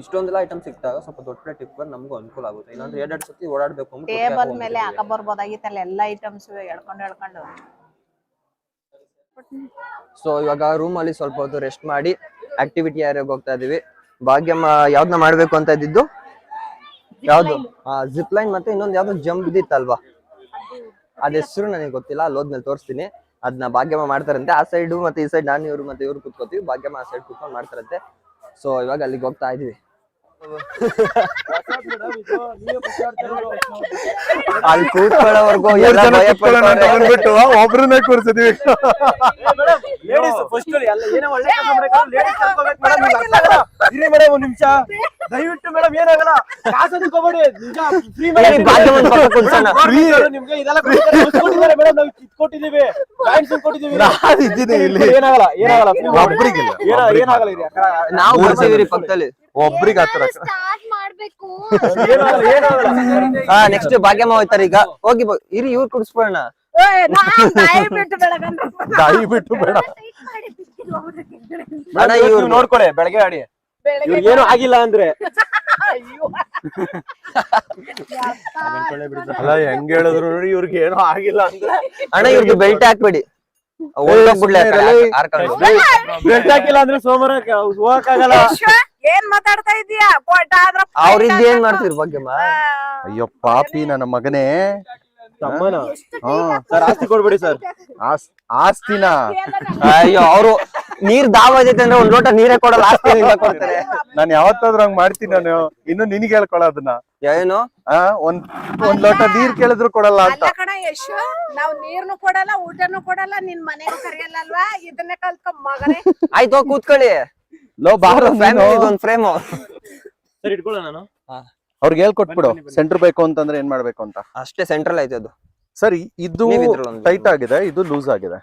ಇಷ್ಟೊಂದೆಲ್ಲ ಐಟಮ್ ಸಿಕ್ತಾಗ ಸ್ವಲ್ಪ ದೊಡ್ಡ ಇಟ್ಕೊಂಡು ನಮಗೂ ಅನುಕೂಲ ಆಗುತ್ತೆ. ಇಲ್ಲಾಂದ್ರೆ ಎರಡೆರಡು ಸತಿ ಓಡಾಡ್ಬೇಕು ಟೇಬಲ್ ಮೇಲೆ. ಹಾಕ ಬರ್ಬೋದಾಗಿತ್ತಲ್ಲ ಎಲ್ಲಾ ಐಟಮ್ಸ್ ಎಳ್ಕೊಂಡು ಎಳ್ಕೊಂಡು. ಸೊ ಇವಾಗ ರೂಮ್ ಅಲ್ಲಿ ಸ್ವಲ್ಪ ಹೊತ್ತು ರೆಸ್ಟ್ ಮಾಡಿ ಆಕ್ಟಿವಿಟಿ ಯಾರ್ಯಾಗ ಹೋಗ್ತಾ ಇದೀವಿ. ಭಾಗ್ಯಮ್ಮ ಯಾವ್ದನ್ನ ಮಾಡ್ಬೇಕು ಅಂತ ಇದ್ದಿದ್ದು? ಯಾವ್ದು? ಜಿಪ್ ಲೈನ್ ಮತ್ತೆ ಇನ್ನೊಂದು ಯಾವ್ದು ಜಂಪ್ ಇದಿತ್ತಲ್ವಾ ಅದ ಹೆಸರು ನನಗೆ ಗೊತ್ತಿಲ್ಲ ಅಲ್ಲಿ ಹೋದ್ಮೇಲೆ ತೋರಿಸ್ತೀನಿ. ಅದನ್ನ ಭಾಗ್ಯಮ್ಮ ಮಾಡ್ತಾರಂತೆ. ಆ ಸೈಡ್ ಮತ್ತೆ ಈ ಸೈಡ್ ನಾನು ಇವ್ರು ಮತ್ತೆ ಇವ್ರು ಕುತ್ಕೋತೀವಿ. ಭಾಗ್ಯಮ್ಮ ಆ ಸೈಡ್ ಕುತ್ಕೊಂಡು ಮಾಡ್ತಾರಂತೆ. ಸೊ ಇವಾಗ ಅಲ್ಲಿಗೆ ಹೋಗ್ತಾ ಇದೀವಿ. ಅಲ್ಲಿ ಕೂತ್ಕೊಳ್ಳೋವರೆಗೂ ಪಡ್ತಾರೆ. ಒಬ್ರನ್ನೇ ಕೂರ್ಸಿದೀವಿ. ಲೇಡೀಸ್ ಫಸ್ಟ್ ಎಲ್ಲ ಏನೋ ಒಳ್ಳೆ ಮೇಡಮ್ ಒಂದ್ ನಿಮಿಷ. ದಯವಿಟ್ಟು ಮೇಡಮ್ ಏನಾಗಲ್ಲ? ಕಾಸು ತಗೋಬೇಡಿ ನಿಜ ಫ್ರೀ ಏ, ಭಾಗ್ಯಮ್ಮನ್ ಪಕ್ಕ ಕುಂತ್ಸೋಣ. ನಿಮ್ಗೆ ಇದೆಲ್ಲ ಕೊಟ್ಟಿದ್ದಾರೆ ಮೇಡಮ್ ನಾವು ಕಿತ್ ಕೊಟ್ಟಿದೀವಿ ಕಾಯಿನ್ಸ್ ಕೊಟ್ಟಿದೀವಿ ನಾನ್ ಇದ್ದೀನಿ ಇಲ್ಲಿ. ಏನಾಗಲ್ಲ ಏನಾಗಲ್ಲ ಒಬ್ರಿಗಿಲ್ಲ ಏನ- ಏನಾಗಲ್ಲ ಇರಿ ನಾವು ಮೂರ್ ಪಕ್ಕದಲ್ಲಿ. ಒಬ್ರಿಗೆ ಹತ್ರ ಸ್ಟಾರ್ಟ್ ಮಾಡ್ಬೇಕು. ಏನಾಗಲ್ಲ ಏನಾಗಲ್ಲ. ಹಾ ನೆಕ್ಸ್ಟ್ ಭಾಗ್ಯಮ್ಮ ಹೋಯ್ತಾರೆ ಈಗ. ಹೋಗಿ ಬ- ಇರಿ ಇವ್ರು ಕುಡಿಸ್ಬೋಣ ದಯವಿಟ್ಟು ಬೇಡ. ಇವ್ರು ನೀವು ನೋಡ್ಕೊಳ್ಳಿ ಬೆಳಗ್ಗೆ ಆಡಿ. ಏನು ಆಗಿಲ್ಲ ಅಂದ್ರೆ. ಅಯ್ಯೋ. ಅಲ್ಲ ಹೆಂಗ್ ಹೇಳಿದ್ರು ನೋಡಿ ಇವ್ರಿಗೆ ಏನೋ ಆಗಿಲ್ಲ ಅಂದ್ರೆ. ಅಣ್ಣ ಇವ್ರಿಗೆ ಬೆಲ್ಟ್ ಹಾಕ್ಬೇಡಿ. ಬೆಲ್ಟ್ ಹಾಕಿಲ್ಲ ಅಂದ್ರೆ ಸೋಮವಾರ ಹೋಗಕ್ಕಾಗಲ್ಲ. ಏನ್ ಮಾತಾಡ್ತಾ ಇದೀಯಾ ಕೋಟ ಆದ್ರ ಅವ್ರಿದ್ ಏನ್ ಮಾಡ್ತೀರಿ ಬಗ್ಗೆಮ್ಮ ಅಯ್ಯೋ ಪಾಪಿ ನನ್ನ ಮಗನೇ. ತಮ್ಮನ. ಹಾ. ಸರ್ ಆಸ್ತಿ ಕೊಡ್ಬೇಡಿ ಸರ್. ಆಸ್- ಆಸ್ತಿನ. ಅಯ್ಯೋ ಅವ್ರು ನೀರ್ ದಾವ್ ಆಗೈತೆ ಅಂದ್ರೆ ಒಂದ್ ಲೋಟ ನೀರೇ ಕೊಡಲ್ಲ ಆಸ್ತಿ ಕೊಡ್ತಾರೆ. ನಾನ್ ಯಾವತ್ತಾದ್ರೂ ಹಂಗ್ ಮಾಡ್ತೀನಿ ನಾನು. ಇನ್ನು ನಿನಗೆ ಹೇಳ್ಕೊಳ್ಳೋದನ್ನ ಏನು? ಆ ಒಂದ್ ಒಂದ್ ಲೋಟ ನೀರ್ ಕೇಳಿದ್ರು ಕೊಡಲ್ಲ ಅಂತ. ಅಲ್ಲ ಕಣ ಯಶು ನಾವ್ ನೀರ್ನು ಕೊಡಲ್ಲ ಊಟನು ಕೊಡಲ್ಲ ನಿನ್ ಮನೆಗೂ ಕರೆಯಲ್ಲ ಅಲ್ವಾ ಇದನ್ನೇ ಕಲ್ತ್ಕೊಂಡ್ ಮಗನೇ. ಆಯ್ತು ಹೋಗ್ ಕೂತ್ಕೊಳ್ಳಿ. ಲೋ ಬಾರ ಫ್ಯಾಮಿಲಿ ಒಂದ್ ಫ್ರೇಮ್ ಸರ್ ಇಟ್ಕೊಳ್ಳ ನಾನು? ಅವ್ರಿಗೆ ಹೇಳ್ಕೊಟ್ಬಿಡು. ಸೆಂಟರ್ ಬೇಕು ಅಂತಂದ್ರೆ ಏನ್ ಮಾಡ್ಬೇಕು ಅಂತ? ಅಷ್ಟೇ ಸೆಂಟ್ರಲ್ ಐತೆ ಅದು. ಸರ್ ಇದು. ಟೈಟ್ ಆಗಿದೆ ಇದು ಲೂಸ್ ಆಗಿದೆ.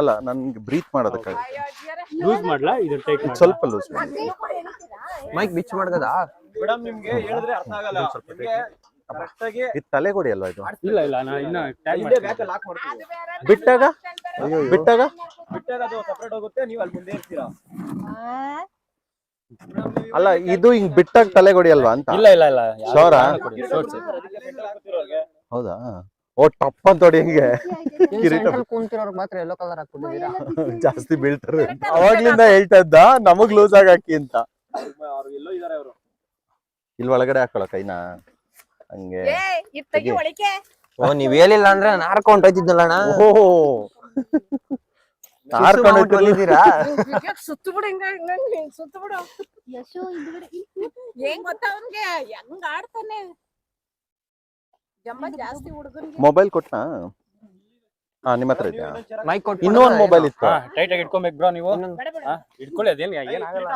ಅಲ್ಲ ನನ್ಗೆ ಬ್ರೀತ್ ಮಾಡೋದಕ್ಕಾಗಿ ಲೂಸ್ ಮಾಡ್ಲಾ? ಇದು ಸ್ವಲ್ಪ ಲೂಸ್ ಮಾಡಿ? ಮೈಕ್ ಬಿಚ್ ಮಾಡ್ಕದ ಮೇಡಮ್ ನಿಮ್ಗೆ ಹೇಳಿದ್ರೆ ಅರ್ಥ ಆಗಲ್ಲ. ನಿಮ್ಗೆ correct ಆಗಿ ಇದು ತಲೆಗೊಡಿ ಅಲ್ವಾ ಇದು? ಇಲ್ಲ ಇಲ್ಲ ಇನ್ನ ಬಿಟ್ಟಾಗ? ಬಿಟ್ಟಾಗ? ಬಿಟ್ಟಾಗ ಅದು ಸಪರೇಟ್ ಹೋಗುತ್ತೆ ನೀವು ಅಲ್ಲಿ ಮುಂದೆ ಇರ್ತೀರಾ? ಅಲ್ಲ ಇದು ಹಿಂಗ್ ಬಿಟ್ಟಾಗ ತಲೆಗೊಡಿ ಅಲ್ವಾ ಅಂತ? ಇಲ್ಲ ಇಲ್ಲ ಇಲ್ಲ. Sure ಹೌದಾ? ಓ ಟಪ್ ಅಂತ ಹೊಡಿ ಹಿಂಗೆ ಕಿರೀಟ. ಮಾತ್ರ ಎಲ್ಲೋ ಕಲರ್ ಹಾಕೊಂಡಿದ್ದೀರಾ ಜಾಸ್ತಿ ಬೀಳ್ತಾರೆ. ಅವಾಗ್ಲಿಂದ ಹೇಳ್ತಾ ಇದ್ದ ನಮಗ್ ಲೂಸ್ ಆಗಿ ಹಾಕಿ ಅಂತ ಇಲ್ಲಿ ಒಳಗಡೆ ಹಾಕೊಳ ಕೈನ? ಹಂಗೆ. ಓ ನೀವ್ ಹೇಳಿಲ್ಲ ಅಂದ್ರೆ ನಾನು ಹಾರ್ಕೊಂಡ್ ಹೋಯ್ತಿದ್ನಲ್ಲ ಅಣ್ಣ. ಓಹೋ. ಹಾರ್ಕೊಂಡು ಹೋಯ್ತಿರ್ಲಿಲ್ಲ. ಬಂದಿದ್ದೀರಾ ಸುತ್ತು ಬಿಡು ಹಿಂಗ ಸುತ್ತು ಬಿಡು ಯಶು ಹಿಂದ್ಗಡೆ. ಹೆಂಗ್ ಏನ್ ಗೊತ್ತಾ ಅವ್ನ್ಗೆ? ಹೆಂಗ್ ಆಡ್ತಾನೆ? ಮೊಬೈಲ್ ಕೊಟ್ನಾ? ಹಾ ನಿಮ್ಮ ಹತ್ರ ಇದೆಯಾ? ಮೈಕ್ ಕೊಟ್ಟು. ಇನ್ನೂ ಒಂದು ಮೊಬೈಲ್ ಇತ್ತು. ಟೈಟ್ ಆಗಿ ಇಟ್ಕೊಬೇಕು ಬ್ರೋ ನೀವು. ಹಾ ಇಟ್ಕೊಳ್ಳಿ ಅದೇನ್ ಏನಾಗಲ್ಲ.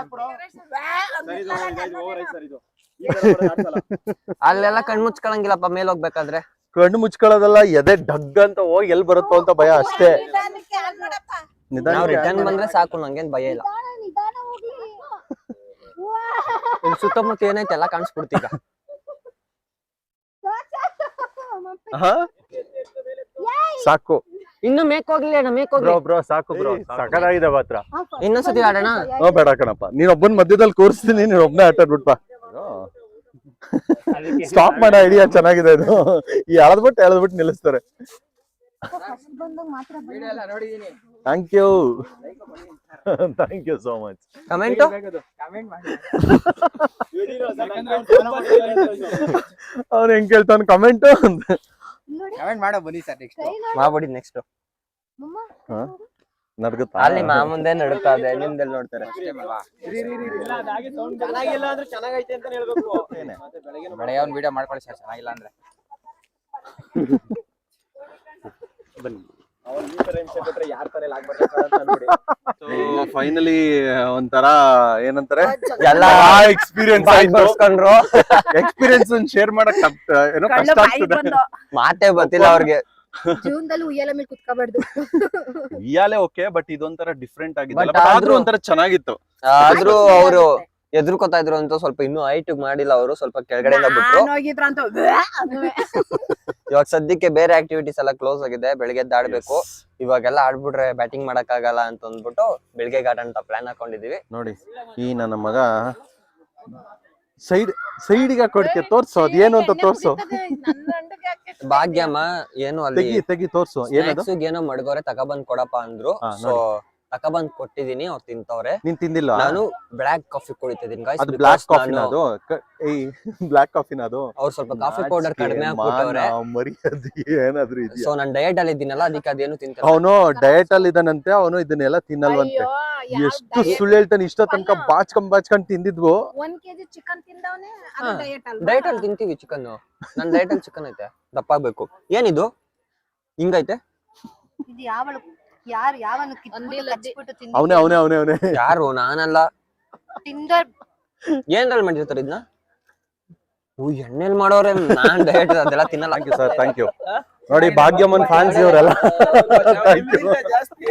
ಅಲ್ಲೆಲ್ಲ ಕಣ್ ಮುಚ್ಕೊಳ್ಳಂಗಿಲ್ಲಪ್ಪ ಮೇಲೆ ಹೋಗ್ಬೇಕಾದ್ರೆ. ಕಣ್ಣು ಮುಚ್ಕೊಳ್ಳೋದಲ್ಲ ಎದೆ ಡಗ್ ಅಂತ ಹೋಗಿ ಎಲ್ ಬರುತ್ತೋ ಅಂತ ಭಯ ಅಷ್ಟೇ. ನಿಧಾನ ರಿಟರ್ನ್ ಬಂದ್ರೆ ಸಾಕು ನಂಗೇನ್ ಭಯ ಇಲ್ಲ. ನಿಧಾನ ನಿಧಾನ ಹೋಗ್ಲಿ. ಇಲ್ಲಿ ಸುತ್ತಮುತ್ತ ಏನೈತೆ ಎಲ್ಲ ಕಾಣಿಸ್ಬಿಡ್ತೀಗ ಹಾ? ಸಾಕು. ಇನ್ನು ಮೇಕ್ ಹೋಗ್ಲಿ ಅಣ್ಣ ಮೇಕ್ ಹೋಗ್ಲಿ. ಬ್ರೋ ಸಾಕು ಬ್ರೋ ಸಕದಾಗಿದೆ ಮಾತ್ರ ಇನ್ನೊಂದ್ಸತಿ ಆಡೋಣ. ಓ ಬೇಡ ಕಣಪ್ಪ. ನೀನ್ ಒಬ್ಬನ್ ಮಧ್ಯದಲ್ಲಿ ಕೂರಿಸ್ತೀನಿ ನೀನ್ ಒಬ್ನೇ ಆಟ ಬಿಟ್ಪ ಸ್ಟಾಪ್ ಮಾಡೋ ಐಡಿಯಾ ಚೆನ್ನಾಗಿದೆ ಇದು. ಈ ಎಳದ್ಬಿಟ್ಟು ಎಳದ್ಬಿಟ್ಟು ನಿಲ್ಲಿಸ್ತಾರೆ. Thank you thank you so much comment. ಅವ್ನು ಹೆಂಗ್ ಕೇಳ್ತಾನ ಕಮೆಂಟ್ ಅಂತ ಕಮೆಂಟ್ ಮಾಡೋ ಬನ್ನಿ ಸರ್ ನೆಕ್ಸ್ಟ್ ಮಾಡ್ಬಿಡಿ ನೆಕ್ಸ್ಟ್ ಮಮ್ಮ ನಡ್ಗುತ್ತಾ? ಅಲ್ಲಿ ಮಾಮುಂದೆ ನಡುತ್ತಾ ಇದೆ ನಿಮ್ದಲ್ಲಿ ನೋಡ್ತಾರೆ. ಚೆನ್ನಾಗಿಲ್ಲ ಅಂದ್ರೆ ಚೆನ್ನಾಗೈತೆ ಅಂತ ಹೇಳ್ಬೇಕು. ಬೆಳಗ್ಗೆ ಒಂದು ವಿಡಿಯೋ ಮಾಡ್ಕೊಳ್ಳಿ ಸರ್ ಚೆನ್ನಾಗಿಲ್ಲ ಅಂದ್ರೆ. ಅವ್ನ್ ಫೈನಲಿ ಒಂಥರ ಏನಂತಾರೆ? ಎಲ್ಲಾ ಎಕ್ಸ್ಪೀರಿಯನ್ಸ್ ಬರ್ಸ್ಕೊಂಡ್ರು ಎಕ್ಸ್ಪೀರಿಯನ್ಸ್ ಶೇರ್ ಮಾಡಕ್ ಏನೋ ಕಷ್ಟ ಆಗ್ತದೆ. ಮಾತೇ ಗೊತ್ತಿಲ್ಲ ಅವ್ರಿಗೆ. ಜೀವನದಲ್ಲಿ ಉಯ್ಯಾಲೆ ಮೇಲೆ ಕುತ್ಕೋಬಾರ್ದು. ಉಯ್ಯಾಲೆ ಓಕೆ ಬಟ್ ಇದೊಂಥರ ಡಿಫ್ರೆಂಟ್ ಆಗಿದೆ ಆದ್ರೂ ಆದ್ರೂ- ಒಂಥರ ಚೆನ್ನಾಗಿತ್ತು. ಆದ್ರೂ ಅವರು ಎದ್ರುಕೊತಾ ಇದ್ರು ಅಂತ ಸ್ವಲ್ಪ ಇನ್ನೂ ಹೈಟ್ ಮಾಡಿಲ್ಲ ಅವರು ಸ್ವಲ್ಪ ಕೆಳಗಡೆ ಬಿಟ್ರು. ಇವಾಗ ಸದ್ಯಕ್ಕೆ ಬೇರೆ ಆಕ್ಟಿವಿಟೀಸ್ ಎಲ್ಲ ಕ್ಲೋಸ್ ಆಗಿದೆ ಬೆಳಿಗ್ಗೆ ಆಡ್ಬೇಕು ಇವಾಗೆಲ್ಲ ಆಡ್ಬಿಟ್ರೆ ಬ್ಯಾಟಿಂಗ್ ಮಾಡಕ್ ಆಗಲ್ಲ ಅಂತ ಅಂದ್ಬಿಟ್ಟು ಬೆಳಿಗ್ಗೆ ಗಾರ್ಡನ್ ಅಂತ ಪ್ಲಾನ್ ಹಾಕೊಂಡಿದೀವಿ. ನೋಡಿ ಈ ನನ್ನ ಮಗ ಸೈಡ್ ಸೈಡಿಗೆ ಕೊಡ್ಕೆ ತೋರ್ಸು ಅದೇನು ಅಂತ ತೋರ್ಸು. ಭಾಗ್ಯಮ್ಮ ಏನು ಅಲ್ಲಿ ತೆಗಿ ತೆಗಿ ತೋರ್ಸು ಏನೋ ಮಡ್ಗೋರೆ ತಗೊಬಂದ್ ಕೊಡಪ್ಪ ಅಂದ್ರು. ಸೊ ತಗೊಬಂದ್ ಕೊಟ್ಟಿದೀನಿ ಅವ್ರು ತಿಂತವ್ರೆ. ನೀನ್ ತಿಂದಿಲ್ಲ? ನಾನು ಬ್ಲಾಕ್ ಕಾಫಿ ಕುಡಿತಿದ್ದೀನಿ ಗಾಯ್ಸ್ ಅದು ಬ್ಲಾಕ್ ಕಾಫಿನ ಅದು? ಏಯ್ ಬ್ಲಾಕ್ ಕಾಫಿನ ಅದು? ಅವ್ರು ಸ್ವಲ್ಪ ಕಾಫಿ ಪೌಡರ್ ಕಡಿಮೆ ಹಾಕ್ಬಿಟ್ಟವ್ರೆ. ಮರ್ಯಾದೆ ಏನಾದ್ರು ಇದೆಯಾ? ಸೊ ನಾನ್ ಡಯಟ್ ಅಲ್ಲಿ ಇದ್ದೀನಲ್ಲ ಅದಕ್ಕೆ ಅದೇನು ತಿಂತ ಅವನು ಡಯಟ್ ಅಲ್ಲಿ ಇದ್ದಾನಂತೆ ಅವನು ಇದನ್ನೆಲ್ಲ ತಿನ್ನಲ್ವಂತೆ. ಎಷ್ಟು? ಸುಳ್ಳು ಹೇಳ್ತಾನೆ ಇಷ್ಟ ತನಕ. ಬಾಚ್ಕೊಂಡ್ ಬಾಚ್ಕೊಂಡ್ ತಿಂದಿದ್ವು. ಒಂದ್ ಕೆಜಿ ಚಿಕನ್ ತಿಂದವನೆ ಅದು ಡಯಟ್ ಅಲ್ವಾ? ಡಯಟ್ ಅಲ್ಲಿ ತಿಂತೀವಿ ಚಿಕನ್ ನನ್ ಡಯಟ್ ಅಲ್ಲಿ ಚಿಕನ್ ಐತೆ. ದಪ್ಪ ಆಗ್ಬೇಕು ಏನಿದು? ಹಿಂಗೈತೆ? ಇದು ಯಾವಳು? ಯಾರು ಯಾವನು ಕಿತ್ಬಿಟ್ಟು? ಅವನೇ ಅವನೇ ಅವನೇ ಅವನೇ. ಯಾರು? ನಾನಲ್ಲ. ತಿಂದ ಏನ್ರಲ್ಲಿ ಮಾಡಿರ್ತಾರೆ ಇದನ್ನ ಓ ಎಣ್ಣೆಲ್ ಮಾಡೋರೆ ನಾನ್ ಡಯಟ್ ಅದೆಲ್ಲ ತಿನ್ನಲ್ಲ. Thank you sir thank you ನೋಡಿ ಭಾಗ್ಯಮನ್ ಫ್ಯಾನ್ಸ್ ಇವರೆಲ್ಲ. ಜಾಸ್ತಿ.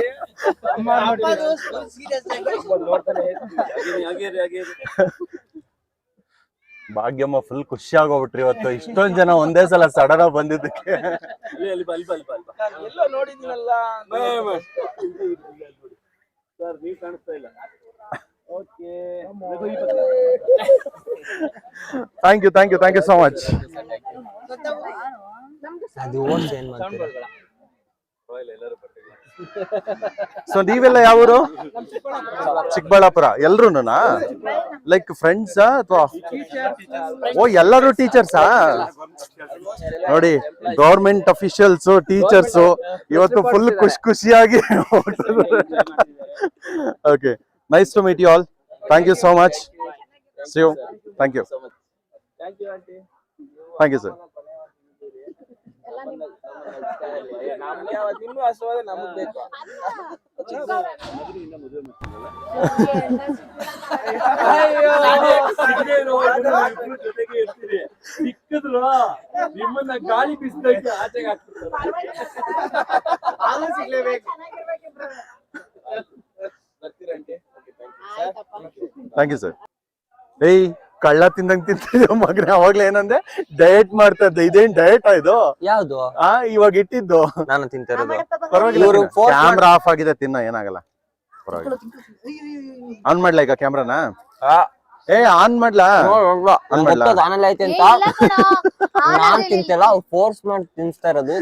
ಭಾಗ್ಯಮ್ಮ ಫುಲ್ ಖುಷಿ ಆಗೋಗ್ಬಿಟ್ರಿ ಇವತ್ತು. ಇಷ್ಟೊಂದ್ ಜನ ಒಂದೇ ಸಲ ಸಡನ್ ಆಗಿ ಬಂದಿದ್ದಕ್ಕೆ. Thank you thank you thank you so much ಅದು ಓನ್ ಏನ್ ಮಾಡ್ತೀರಾ? ಸೊ ನೀವೆಲ್ಲ ಯಾವೂರು? ಚಿಕ್ಕಬಳ್ಳಾಪುರ. ಎಲ್ರೂನಾ ಲೈಕ್ ಫ್ರೆಂಡ್ಸ್ ಅಥವಾ ಓ ಎಲ್ಲರೂ ಟೀಚರ್ಸಾ ನೋಡಿ ಗೌರ್ಮೆಂಟ್ ಅಫಿಷಿಯಲ್ಸ್ ಟೀಚರ್ಸ್ ಇವತ್ತು ಫುಲ್ ಖುಷಿ ಖುಷಿಯಾಗಿ okay nice to meet you all thank you so much you thank you thank you aunty thank you sir ನಮ್ಗೆ ಅವತ್ತು ಇನ್ನೂ ಬೇಕು ಸಿಕ್ಕಿದ್ರು ನಿಮ್ಮನ್ನ ಗಾಳಿ ಬಿಸಿದೈತೆ ಆಚೆಗೆ ಸಿಗ್ಲೇಬೇಕು ಥ್ಯಾಂಕ್ ಯು ಸರ್ ಏಯ್ ಕಳ್ಳ ತಿಂದಂಗ್ ತಿಂತಿದ್ದೆ ಮಗನೇ ಅವಾಗ್ಲೇ ಏನಂದ್ರೆ ಡಯಟ್ ಮಾಡ್ತಾ ಇದ್ದೆ ಇದೇನ್ ಡಯಟ್ ಇದು? ಯಾವ್ದು? ಆ ಇವಾಗ ಇಟ್ಟಿದ್ದು. ನಾನು ತಿಂತಿರೋದು ಪರವಾಗಿಲ್ಲ ಇವ್ರು ಕ್ಯಾಮ್ರಾ ಆಫ್ ಆಗಿದೆ ತಿನ್ನ ಏನಾಗಲ್ಲ. ಪರವಾಗಿಲ್ಲ. ಆನ್ ಮಾಡ್ಲಾ ಈಗ ಕ್ಯಾಮ್ರಾನ ಏ ಆನ್ ಮಾಡ್ಲಾ? ಆನ್ ಮಾಡ್ಲಾ? ಆನಲ್ ಐತೆ ಅಂತ. ನಾನ್. ತಿಂತಿಲ್ಲ ಫೋರ್ಸ್ ಮಾಡಿ ತಿನ್ಸ್ತಾ ಇರೋದು